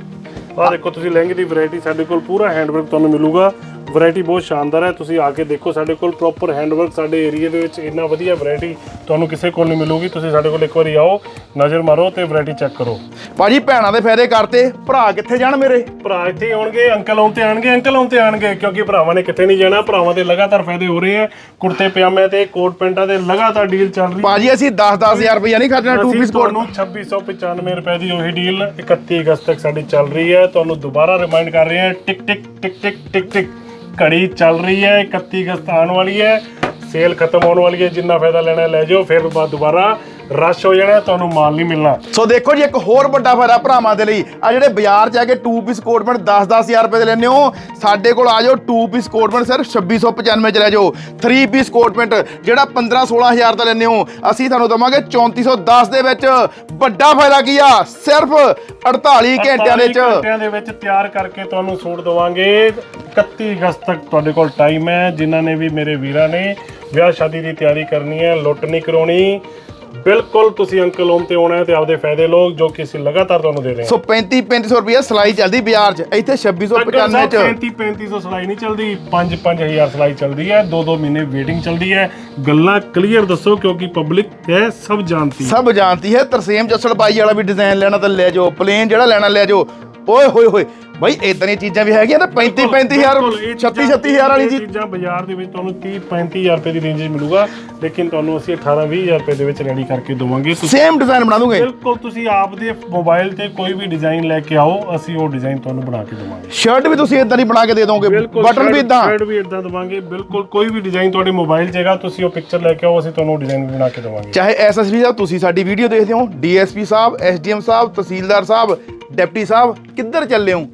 ਆਹ ਦੇਖੋ, ਤੁਸੀਂ ਲਹਿੰਗੇ ਦੀ ਵੈਰਾਈਟੀ ਸਾਡੇ ਕੋਲ ਪੂਰਾ ਹੈਂਡਵਰਕ ਤੁਹਾਨੂੰ ਮਿਲੂਗਾ। ਵੈਰਾਈਟੀ ਬਹੁਤ ਸ਼ਾਨਦਾਰ ਹੈ। ਤੁਸੀਂ ਆ ਕੇ ਦੇਖੋ ਸਾਡੇ ਕੋਲ ਪ੍ਰੋਪਰ ਹੈਂਡਵਰਕ ਸਾਡੇ ਏਰੀਆ ਦੇ ਵਿੱਚ ਇੰਨਾ ਵਧੀਆ ਵੈਰਾਈਟੀ ਤੁਹਾਨੂੰ ਕਿਸੇ ਕੋਲ ਨਹੀਂ ਮਿਲੂਗੀ। ਤੁਸੀਂ ਸਾਡੇ ਕੋਲ ਇੱਕ ਵਾਰੀ ਆਓ ਨਜ਼ਰ ਮਾਰੋ ਤੇ ਵੈਰਾਈਟੀ ਚੈੱਕ ਕਰੋ। ਭਾਜੀ ਭੈਣਾਂ ਦੇ ਫਾਇਦੇ ਕਰਤੇ। ਭਰਾ ਕਿੱਥੇ ਜਾਣ ਮੇਰੇ? ਭਰਾ ਇੱਥੇ ਆਉਣਗੇ ਅੰਕਲ ਆਉਣ ਤੇ ਆਣਗੇ ਅੰਕਲ ਆਉਣ ਤੇ ਆਣਗੇ ਕਿਉਂਕਿ ਭਰਾਵਾਂ ਨੇ ਕਿੱਥੇ ਨਹੀਂ ਜਾਣਾ। ਭਰਾਵਾਂ ਦੇ ਲਗਾਤਾਰ ਫਾਇਦੇ ਹੋ ਰਹੇ ਆ ਕੁੜਤੇ ਪਜਾਮੇ ਤੇ ਕੋਟ ਪੈਂਟਾਂ ਦੇ ਲਗਾਤਾਰ ਡੀਲ ਚੱਲ ਰਹੀ ਭਾਜੀ ਅਸੀਂ 10-10000 ਰੁਪਇਆ ਨਹੀਂ ਖਰਚਣਾ ਟੂ ਪੀਸ ਕੋਟ ਤੁਹਾਨੂੰ 2695 ਰੁਪਏ ਦੀ ਉਹੀ ਡੀਲ 31 ਅਗਸਤ ਤੱਕ ਸਾਡੀ ਚੱਲ ਰਹੀ ਹੈ। ਤੁਹਾਨੂੰ ਦੁਬਾਰਾ ਰਿਮਾਈਂਡ ਕਰ ਰਹੇ ਹਾਂ। ਟਿਕ ਟਿਕ ਟਿਕ ਟਿਕ ਟਿਕ ਟਿਕ ਘੜੀ ਚੱਲ ਰਹੀ ਹੈ 31 ਅਗਸਤ ਆਉਣ ਵਾਲੀ ਹੈ, ਸੇਲ ਖਤਮ ਹੋਣ ਵਾਲੀ ਹੈ, ਜਿੰਨਾ ਫਾਇਦਾ ਲੈਣਾ ਲੈ ਜਾਓ, ਫਿਰ ਬਾਅਦ ਦੁਬਾਰਾ ਰਸ਼ ਹੋ ਜਾਣਾ ਤੁਹਾਨੂੰ ਮਾਲ ਨਹੀਂ ਮਿਲਣਾ। ਸੋ ਦੇਖੋ ਜੀ ਇੱਕ ਹੋਰ ਵੱਡਾ ਫਾਇਦਾ ਭਰਾਵਾਂ ਦੇ ਲਈ। ਆ ਜਿਹੜੇ ਬਾਜ਼ਾਰ 'ਚ ਆ ਕੇ 2 ਪੀਸ ਕੋਟ ਪੈਂਟ 10-10000 ਰੁਪਏ ਦੇ ਲੈਂਦੇ ਹੋ ਸਾਡੇ ਕੋਲ ਆ ਜਾਓ 2 ਪੀਸ ਕੋਟ ਪੈਂਟ ਸਿਰਫ 2695 ਚ ਲੈ ਜਾਓ। 3 ਪੀਸ ਕੋਟ ਪੈਂਟ ਜਿਹੜਾ 15-16000 ਦਾ ਲੈਂਦੇ ਹੋ ਅਸੀਂ ਤੁਹਾਨੂੰ ਦਵਾਂਗੇ 3410 ਦੇ ਵਿੱਚ। ਵੱਡਾ ਫਾਇਦਾ ਕੀ ਆ? ਸਿਰਫ 48 ਘੰਟਿਆਂ ਦੇ 48 ਵਿੱਚ। ਘੰਟਿਆਂ ਦੇ ਵਿੱਚ ਤਿਆਰ ਕਰਕੇ ਤੁਹਾਨੂੰ ਸੂਟ ਦਵਾਂਗੇ। 31 ਅਗਸਤ ਤੱਕ ਤੁਹਾਡੇ ਕੋਲ ਟਾਈਮ ਹੈ ਜਿਨ੍ਹਾਂ ਨੇ ਵੀ ਮੇਰੇ ਵੀਰਾਂ ਨੇ ਵਿਆਹ ਸ਼ਾਦੀ ਦੀ ਤਿਆਰੀ ਕਰਨੀ ਹੈ ਲੁੱਟ ਨਹੀਂ ਕਰਾਉਣੀ। ਬਿਲਕੁਲ ਤੁਸੀਂ ਅੰਕਲ ਹੋਮ ਤੇ ਆਉਣਾ ਹੈ ਤੇ ਆਪਦੇ ਫਾਇਦੇ ਲਓ ਜੋ ਕਿ ਅਸੀਂ ਲਗਾਤਾਰ ਤੁਹਾਨੂੰ ਦੇ ਰਹੇ ਹਾਂ। ਸੋ 35-3500 ਰੁਪਏ ਸਿਲਾਈ ਚੱਲਦੀ ਬਾਜ਼ਾਰ 'ਚ ਇੱਥੇ 2695 ਚ। 35 3500 ਸਿਲਾਈ ਨਹੀਂ ਚੱਲਦੀ 5 5000 ਸਿਲਾਈ ਚੱਲਦੀ ਹੈ 2 2 ਮਹੀਨੇ ਵੇਟਿੰਗ ਚੱਲਦੀ ਹੈ। ਗੱਲਾਂ ਕਲੀਅਰ ਦੱਸੋ ਕਿਉਂਕਿ ਪਬਲਿਕ ਹੈ ਸਭ ਜਾਣਦੀ ਹੈ। ਸਭ ਜਾਣਦੀ ਹੈ ਤਰਸੇਮ ਜੱਸੜ ਬਾਈ ਵਾਲਾ ਵੀ ਡਿਜ਼ਾਈਨ ਲੈਣਾ ਤਾਂ ਲੈ ਜਾਓ ਪਲੇਨ ਜਿਹੜਾ ਲੈਣਾ ਲੈ ਜਾਓ। ਓਏ ਹੋਏ ਹੋਏ ਬਾਈ ਇਦਾਂ ਦੀਆਂ ਚੀਜ਼ਾਂ ਵੀ ਹੈਗੀਆਂ ਤਾਂ 35 35000 ਬਿਲਕੁਲ, ਇਹ 36 ਚੀਜ਼ਾਂ- 36000 ਵਾਲੀ ਚੀਜ਼ਾਂ ਬਾਜ਼ਾਰ ਦੇ ਵਿੱਚ ਤੁਹਾਨੂੰ 30 35000 ਰੁਪਏ ਦੀ ਰੇਂਜ ਮਿਲੂਗਾ ਲੇਕਿਨ ਤੁਹਾਨੂੰ ਅਸੀਂ 18 20000 ਰੁਪਏ ਦੇ ਵਿੱਚ ਰੈਡੀ ਕਰਕੇ ਦਵਾਂਗੇ। ਸੇਮ ਡਿਜ਼ਾਈਨ ਬਣਾ ਦੂੰਗੇ। ਬਿਲਕੁਲ ਤੁਸੀਂ ਆਪਦੇ ਮੋਬਾਈਲ ਤੇ ਕੋਈ ਵੀ ਡਿਜ਼ਾਈਨ ਲੈ ਕੇ ਆਓ ਅਸੀਂ ਉਹ ਡਿਜ਼ਾਈਨ ਤੁਹਾਨੂੰ ਬਣਾ ਕੇ ਦਵਾਂਗੇ। ਸ਼ਰਟ ਵੀ ਤੁਸੀਂ ਇਦਾਂ ਦੀ ਬਣਾ ਕੇ ਦੇ ਦੋਗੇ ਬਟਨ ਵੀ ਇਦਾਂ ਸ਼ਰਟ ਵੀ ਇਦਾਂ ਦਵਾਂਗੇ ਬਿਲਕੁਲ ਕੋਈ ਵੀ ਡਿਜ਼ਾਈਨ ਤੁਹਾਡੇ ਮੋਬਾਈਲ 'ਚ ਹੈਗਾ ਤੁਸੀਂ ਉਹ ਪਿਕਚਰ ਲੈ ਕੇ ਆਓ ਅਸੀਂ ਤੁਹਾਨੂੰ ਡਿਜ਼ਾਈਨ ਵੀ ਬਣਾ ਕੇ ਦਵਾਂਗੇ। ਚਾਹੇ ਐਸਐਸਪੀ ਸਾਹਿਬ ਤੁਸੀਂ ਸਾਡੀ ਵੀਡੀਓ ਦੇਖਦੇ ਹੋ DSP sahib SDM sahib tehsildar sahib deputy sahib ਕਿੱਧਰ ਚੱਲੇ ਹੋ?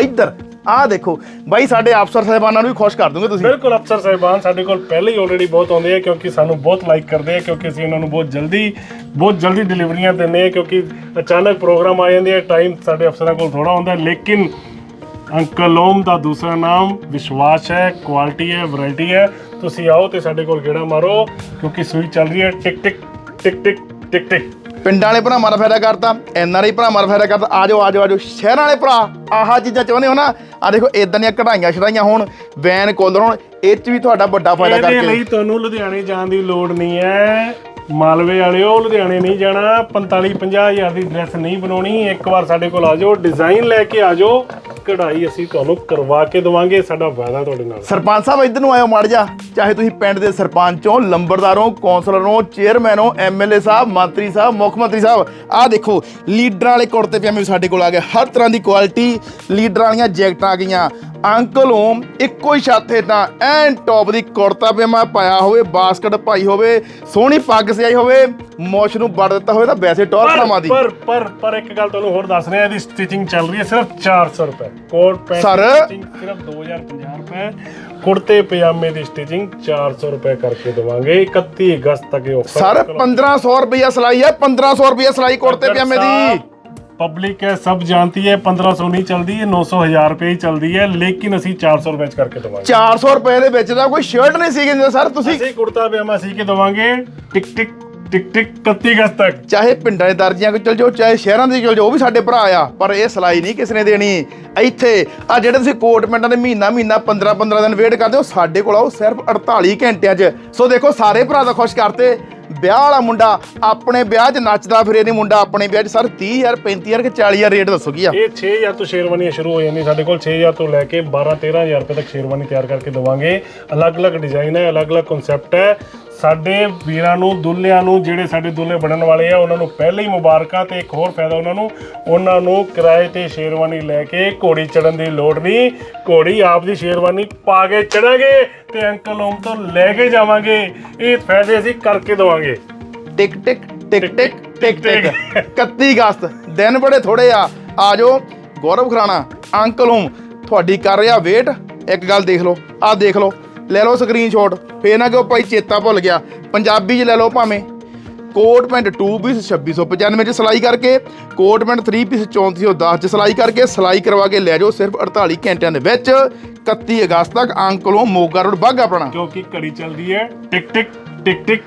ਇੱਧਰ, ਆਹ ਦੇਖੋ। ਬਾਈ, ਸਾਡੇ ਅਫਸਰ ਸਾਹਿਬਾਨਾਂ ਨੂੰ ਵੀ ਖੁਸ਼ ਕਰ ਦੋਗੇ ਤੁਸੀਂ। ਬਿਲਕੁਲ ਅਫਸਰ ਸਾਹਿਬਾਨ, ਸਾਡੇ ਕੋਲ ਪਹਿਲੇ ਹੀ ਆਲਰੇਡੀ ਬਹੁਤ ਆਉਂਦੇ ਆ ਕਿਉਂਕਿ ਸਾਨੂੰ ਬਹੁਤ ਲਾਈਕ ਕਰਦੇ ਆ, ਕਿਉਂਕਿ ਅਸੀਂ ਉਹਨਾਂ ਨੂੰ ਬਹੁਤ ਜਲਦੀ ਬਹੁਤ ਜਲਦੀ ਡਿਲੀਵਰੀਆਂ ਦਿੰਦੇ ਆ, ਕਿਉਂਕਿ ਅਚਾਨਕ ਪ੍ਰੋਗਰਾਮ ਆ ਜਾਂਦੇ ਆ ਟਾਈਮ ਸਾਡੇ ਅਫਸਰਾਂ ਕੋਲ ਥੋੜਾ ਹੁੰਦਾ ਲੇਕਿਨ ਅੰਕਲ ਓਮ ਦਾ ਦੂਸਰਾ ਨਾਮ ਵਿਸ਼ਵਾਸ ਹੈ ਕੁਆਲਿਟੀ ਹੈ ਵੈਰਾਈਟੀ ਹੈ। ਤੁਸੀਂ ਆਓ ਤੇ ਸਾਡੇ ਕੋਲ ਗੇੜਾ ਮਾਰੋ, ਕਿਉਂਕਿ ਸੂਈ ਚੱਲ ਰਹੀ ਹੈ ਟਿਕ ਟਿਕ ਟਿਕ ਟਿਕ ਟਿਕ ਟਿਕ। ਪਿੰਡਾਂ ਵਾਲੇ ਭਰਾਵਾਂ ਦਾ ਫਾਇਦਾ ਕਰਤਾ ਐਨਆਰਆਈ ਭਰਾਵਾਂ ਦਾ ਫਾਇਦਾ ਕਰਤਾ। ਆ ਜਾਓ ਆ ਜਾਓ ਆ ਜਾਓ ਸ਼ਹਿਰਾਂ ਵਾਲੇ ਭਰਾ ਆਹ ਚੀਜ਼ਾਂ ਚਾਹੁੰਦੇ ਹੋ ਨਾ? ਆ ਦੇਖੋ ਇਦਾਂ ਦੀਆਂ ਕਢਾਈਆਂ ਛੜਾਈਆਂ ਹੋਣ ਵੈਨ ਕੋਲਰ ਹੋਣ ਇਹ 'ਚ ਵੀ ਤੁਹਾਡਾ ਵੱਡਾ ਫਾਇਦਾ ਇਹਦੇ ਕਰਕੇ। ਲਈ ਤੁਹਾਨੂੰ ਲੁਧਿਆਣੇ ਜਾਣ ਦੀ ਲੋੜ ਨਹੀਂ ਹੈ। ਮਾਲਵੇ ਵਾਲਿਓ, ਲੁਧਿਆਣੇ ਨਹੀਂ ਜਾਣਾ 45 ਹਜ਼ਾਰ ਦੀ ਡਰੈਸ ਨਹੀਂ ਬਣਾਉਣੀ। ਇੱਕ ਵਾਰ ਸਾਡੇ ਕੋਲ ਆ ਜਾਓ ਡਿਜ਼ਾਈਨ ਲੈ ਕੇ ਆ ਜਾਓ। ਕਢਾਈ ਅਸੀਂ ਤੁਹਾਨੂੰ ਕਰਵਾ ਕੇ ਦਵਾਂਗੇ, ਸਾਡਾ ਵਾਅਦਾ ਤੁਹਾਡੇ ਨਾਲ। ਸਰਪੰਚ ਸਾਹਿਬ, ਇੱਧਰ ਨੂੰ ਆਇਓ ਮੜ ਜਾ ਚਾਹੇ ਤੁਸੀਂ ਪਿੰਡ ਦੇ ਸਰਪੰਚ ਹੋ, ਲੰਬੜਦਾਰ ਹੋ ਕੌਂਸਲਰ ਹੋ ਚੇਅਰਮੈਨ ਹੋ ਐਮਐਲਏ ਸਾਹਿਬ, ਮੰਤਰੀ ਸਾਹਿਬ, ਮੁੱਖ ਮੰਤਰੀ ਸਾਹਿਬ ਆਹ ਦੇਖੋ, ਲੀਡਰਾਂ ਵਾਲੇ ਕੁੜਤੇ ਪਜਾਮੇ ਵੀ ਸਾਡੇ ਕੋਲ ਆ ਗਏ। ਹਰ ਤਰ੍ਹਾਂ ਦੀ ਕੁਆਲਿਟੀ ਲੀਡਰਾਂ ਵਾਲੀਆਂ ਜੈਕਟਾਂ ਆ ਗਈਆਂ। ਅੰਕਲ ਹੋਮ ਇੱਕੋ ਹੀ ਛਾਤੇ ਤਾਂ ਐਨ ਟੌਪ ਦੀ ਕੁੜਤਾ ਪਜਾਮਾ ਪਾਇਆ ਹੋਵੇ, ਬਾਸਕਟ ਪਾਈ ਹੋਵੇ, ਸੋਹਣੀ ਪੱਗ ਸਜਾਈ ਹੋਵੇ ਮੋਸ਼ ਨੂੰ ਵੜ ਦਿੱਤਾ ਹੋਵੇ ਤਾਂ ਵੈਸੇ ਟੌਰ ਭਰਾਵਾਂ ਦੀ। ਪਰ ਪਰ ਪਰ ਇੱਕ ਗੱਲ ਤੁਹਾਨੂੰ ਹੋਰ ਦੱਸ ਰਿਹਾ ਇਹਦੀ ਸਟਿਚਿੰਗ ਚੱਲ ਰਹੀ ਹੈ ਸਿਰਫ 400 ਰੁਪਏ। ਕੋਟ ਪੈਂਟ stitching ਸਿਰਫ 2050 ਰੁਪਏ। ਕੁੜਤੇ ਪਜਾਮੇ ਦੀ ਸਟਿਚਿੰਗ 400 ਰੁਪਏ ਕਰਕੇ ਦਵਾਂਗੇ 31 ਅਗਸਤ ਤੱਕ ਇਹ ਆਫਰ ਸਰ 1500 ਰੁਪਈਆ ਸਿਲਾਈ ਹੈ 1500 ਰੁਪਈਆ ਸਿਲਾਈ ਕੁੜਤੇ ਪਜਾਮੇ ਦੀ। ਪਬਲਿਕ ਹੈ ਸਭ ਜਾਣती है 1500 ਨਹੀਂ ਚਲਦੀ ਇਹ 900 ਹਜ਼ਾਰ ਰੁਪਏ ਹੀ ਚਲਦੀ ਹੈ ਲੇਕਿਨ ਅਸੀਂ 400 ਰੁਪਏ ਚ ਕਰਕੇ ਦਵਾਂਗੇ। 400 ਰੁਪਏ ਦੇ ਵਿੱਚ ਦਾ ਕੋਈ ਸ਼ਰਟ ਨਹੀਂ ਸੀ ਕਹਿੰਦੇ ਸਰ ਤੁਸੀਂ ਅਸੀਂ ਕੁੜਤਾ ਪਜਾਮਾ ਸੀ ਕੇ ਦਵਾਂਗੇ ਟਿਕ ਟਿਕ ਟਿਕ ਟਿਕ 31 ਅਗਸਤ ਤੱਕ। ਚਾਹੇ ਪਿੰਡਾਂ ਦੇ ਦਰਜੀਆਂ ਕੋਲ ਚਲ ਜਾਓ ਚਾਹੇ ਸ਼ਹਿਰਾਂ ਦੇ ਚਲ ਜਾਓ ਉਹ ਵੀ ਸਾਡੇ ਭਰਾ ਆ ਪਰ ਇਹ ਸਿਲਾਈ ਨਹੀਂ ਕਿਸ ਨੇ ਦੇਣੀ। ਇੱਥੇ ਆ ਜਿਹੜੇ ਤੁਸੀਂ ਕੋਟ ਪੈਂਟਾਂ ਦੇ ਮਹੀਨਾ ਮਹੀਨਾ 15 15 ਦਿਨ ਵੇਟ ਕਰਦੇ ਹੋ ਸਾਡੇ ਕੋਲ ਆਓ ਸਿਰਫ 48 ਘੰਟਿਆਂ 'ਚ। ਸੋ ਦੇਖੋ ਸਾਰੇ ਭਰਾ ਦਾ ਖੁਸ਼ ਕਰਤੇ। ਵਿਆਹ ਵਾਲਾ ਮੁੰਡਾ ਆਪਣੇ ਵਿਆਹ 'ਚ ਨੱਚਦਾ ਫਿਰੇ ਨਹੀਂ ਮੁੰਡਾ ਆਪਣੇ ਵਿਆਹ 'ਚ। ਸਰ 30000 35000 ਕਿ 40000 ਰੇਟ ਦੱਸੋ ਕੀ ਆ? ਇਹ 6000 ਤੋਂ ਸ਼ੇਰਵਾਨੀਆਂ ਸ਼ੁਰੂ ਹੋ ਜਾਂਦੀਆਂ। ਸਾਡੇ ਕੋਲ 6000 ਤੋਂ ਲੈ ਕੇ 12 13000 ਰੁਪਏ ਤੱਕ ਸ਼ੇਰਵਾਨੀ ਤਿਆਰ ਕਰਕੇ ਦਵਾਂਗੇ। ਅਲੱਗ-ਅਲੱਗ ਡਿਜ਼ਾਈਨ ਹੈ, ਅਲੱਗ-ਅਲੱਗ ਕਨਸੈਪਟ ਹੈ। ਸਾਡੇ ਵੀਰਾਂ ਨੂੰ ਦੁੱਲਿਆਂ ਨੂੰ ਜਿਹੜੇ ਸਾਡੇ ਦੁੱਲੇ ਬਣਨ ਵਾਲੇ ਆ ਉਹਨਾਂ ਨੂੰ ਪਹਿਲੇ ਹੀ ਮੁਬਾਰਕਾਂ ਤੇ ਇੱਕ ਹੋਰ ਫਾਇਦਾ ਉਹਨਾਂ ਨੂੰ ਉਹਨਾਂ ਨੂੰ ਕਿਰਾਏ ਤੇ ਸ਼ੇਰਵਾਨੀ ਲੈ ਕੇ ਘੋੜੀ ਚੜਨ ਦੀ ਲੋੜ ਨਹੀਂ। ਘੋੜੀ ਆਪ ਦੀ ਸ਼ੇਰਵਾਨੀ ਪਾ ਕੇ ਚੜਾਂਗੇ ਤੇ ਅੰਕਲ ਓਮ ਤੋਂ ਲੈ ਕੇ ਜਾਵਾਂਗੇ। ਇਹ ਫਾਇਦੇ ਅਸੀਂ ਕਰਕੇ ਦਵਾਂਗੇ। ਟਿਕ ਟਿਕ ਟਿਕ ਟਿਕ ਟਿਕ ਟਿਕ 31 ਅਗਸਤ ਦਿਨ ਬੜੇ ਥੋੜੇ ਆ। ਆ ਜਾਓ ਗੌਰਵ ਖਰਾਣਾ ਅੰਕਲ ਹੂੰ ਤੁਹਾਡੀ ਕਰ ਰਿਹਾ ਵੇਟ। ਇੱਕ ਗੱਲ ਦੇਖ ਲਓ ਆਹ ਦੇਖ ਲਓ। ਲੈ ਲਓ ਸਕਰੀਨਸ਼ਾਟ ਫੇਰ ਨਾ ਕਿ ਉਹ ਭਾਈ ਚੇਤਾ ਭੁੱਲ ਗਿਆ। ਪੰਜਾਬੀ 'ਚ ਲੈ ਲਓ ਭਾਵੇਂ। ਕੋਟ ਪੈਂਟ 2 ਪੀਸ 2695 ਚ ਸਿਲਾਈ ਕਰਕੇ, ਕੋਟ ਪੈਂਟ 3 ਪੀਸ 3410 ਚ ਸਿਲਾਈ ਕਰਕੇ, ਸਿਲਾਈ ਕਰਵਾ ਕੇ ਲੈ ਜਾਓ ਸਿਰਫ 48 ਘੰਟਿਆਂ ਦੇ ਵਿੱਚ। 31 ਅਗਸਤ ਤੱਕ ਅੰਕਲੋਂ ਮੋਗਾ ਰੋਡ ਬਾਗਾ ਆਪਣਾ। ਕਿਉਂਕਿ ਘੜੀ ਚੱਲਦੀ ਹੈ ਟਿਕ ਟਿਕ ਟਿਕ ਟਿਕ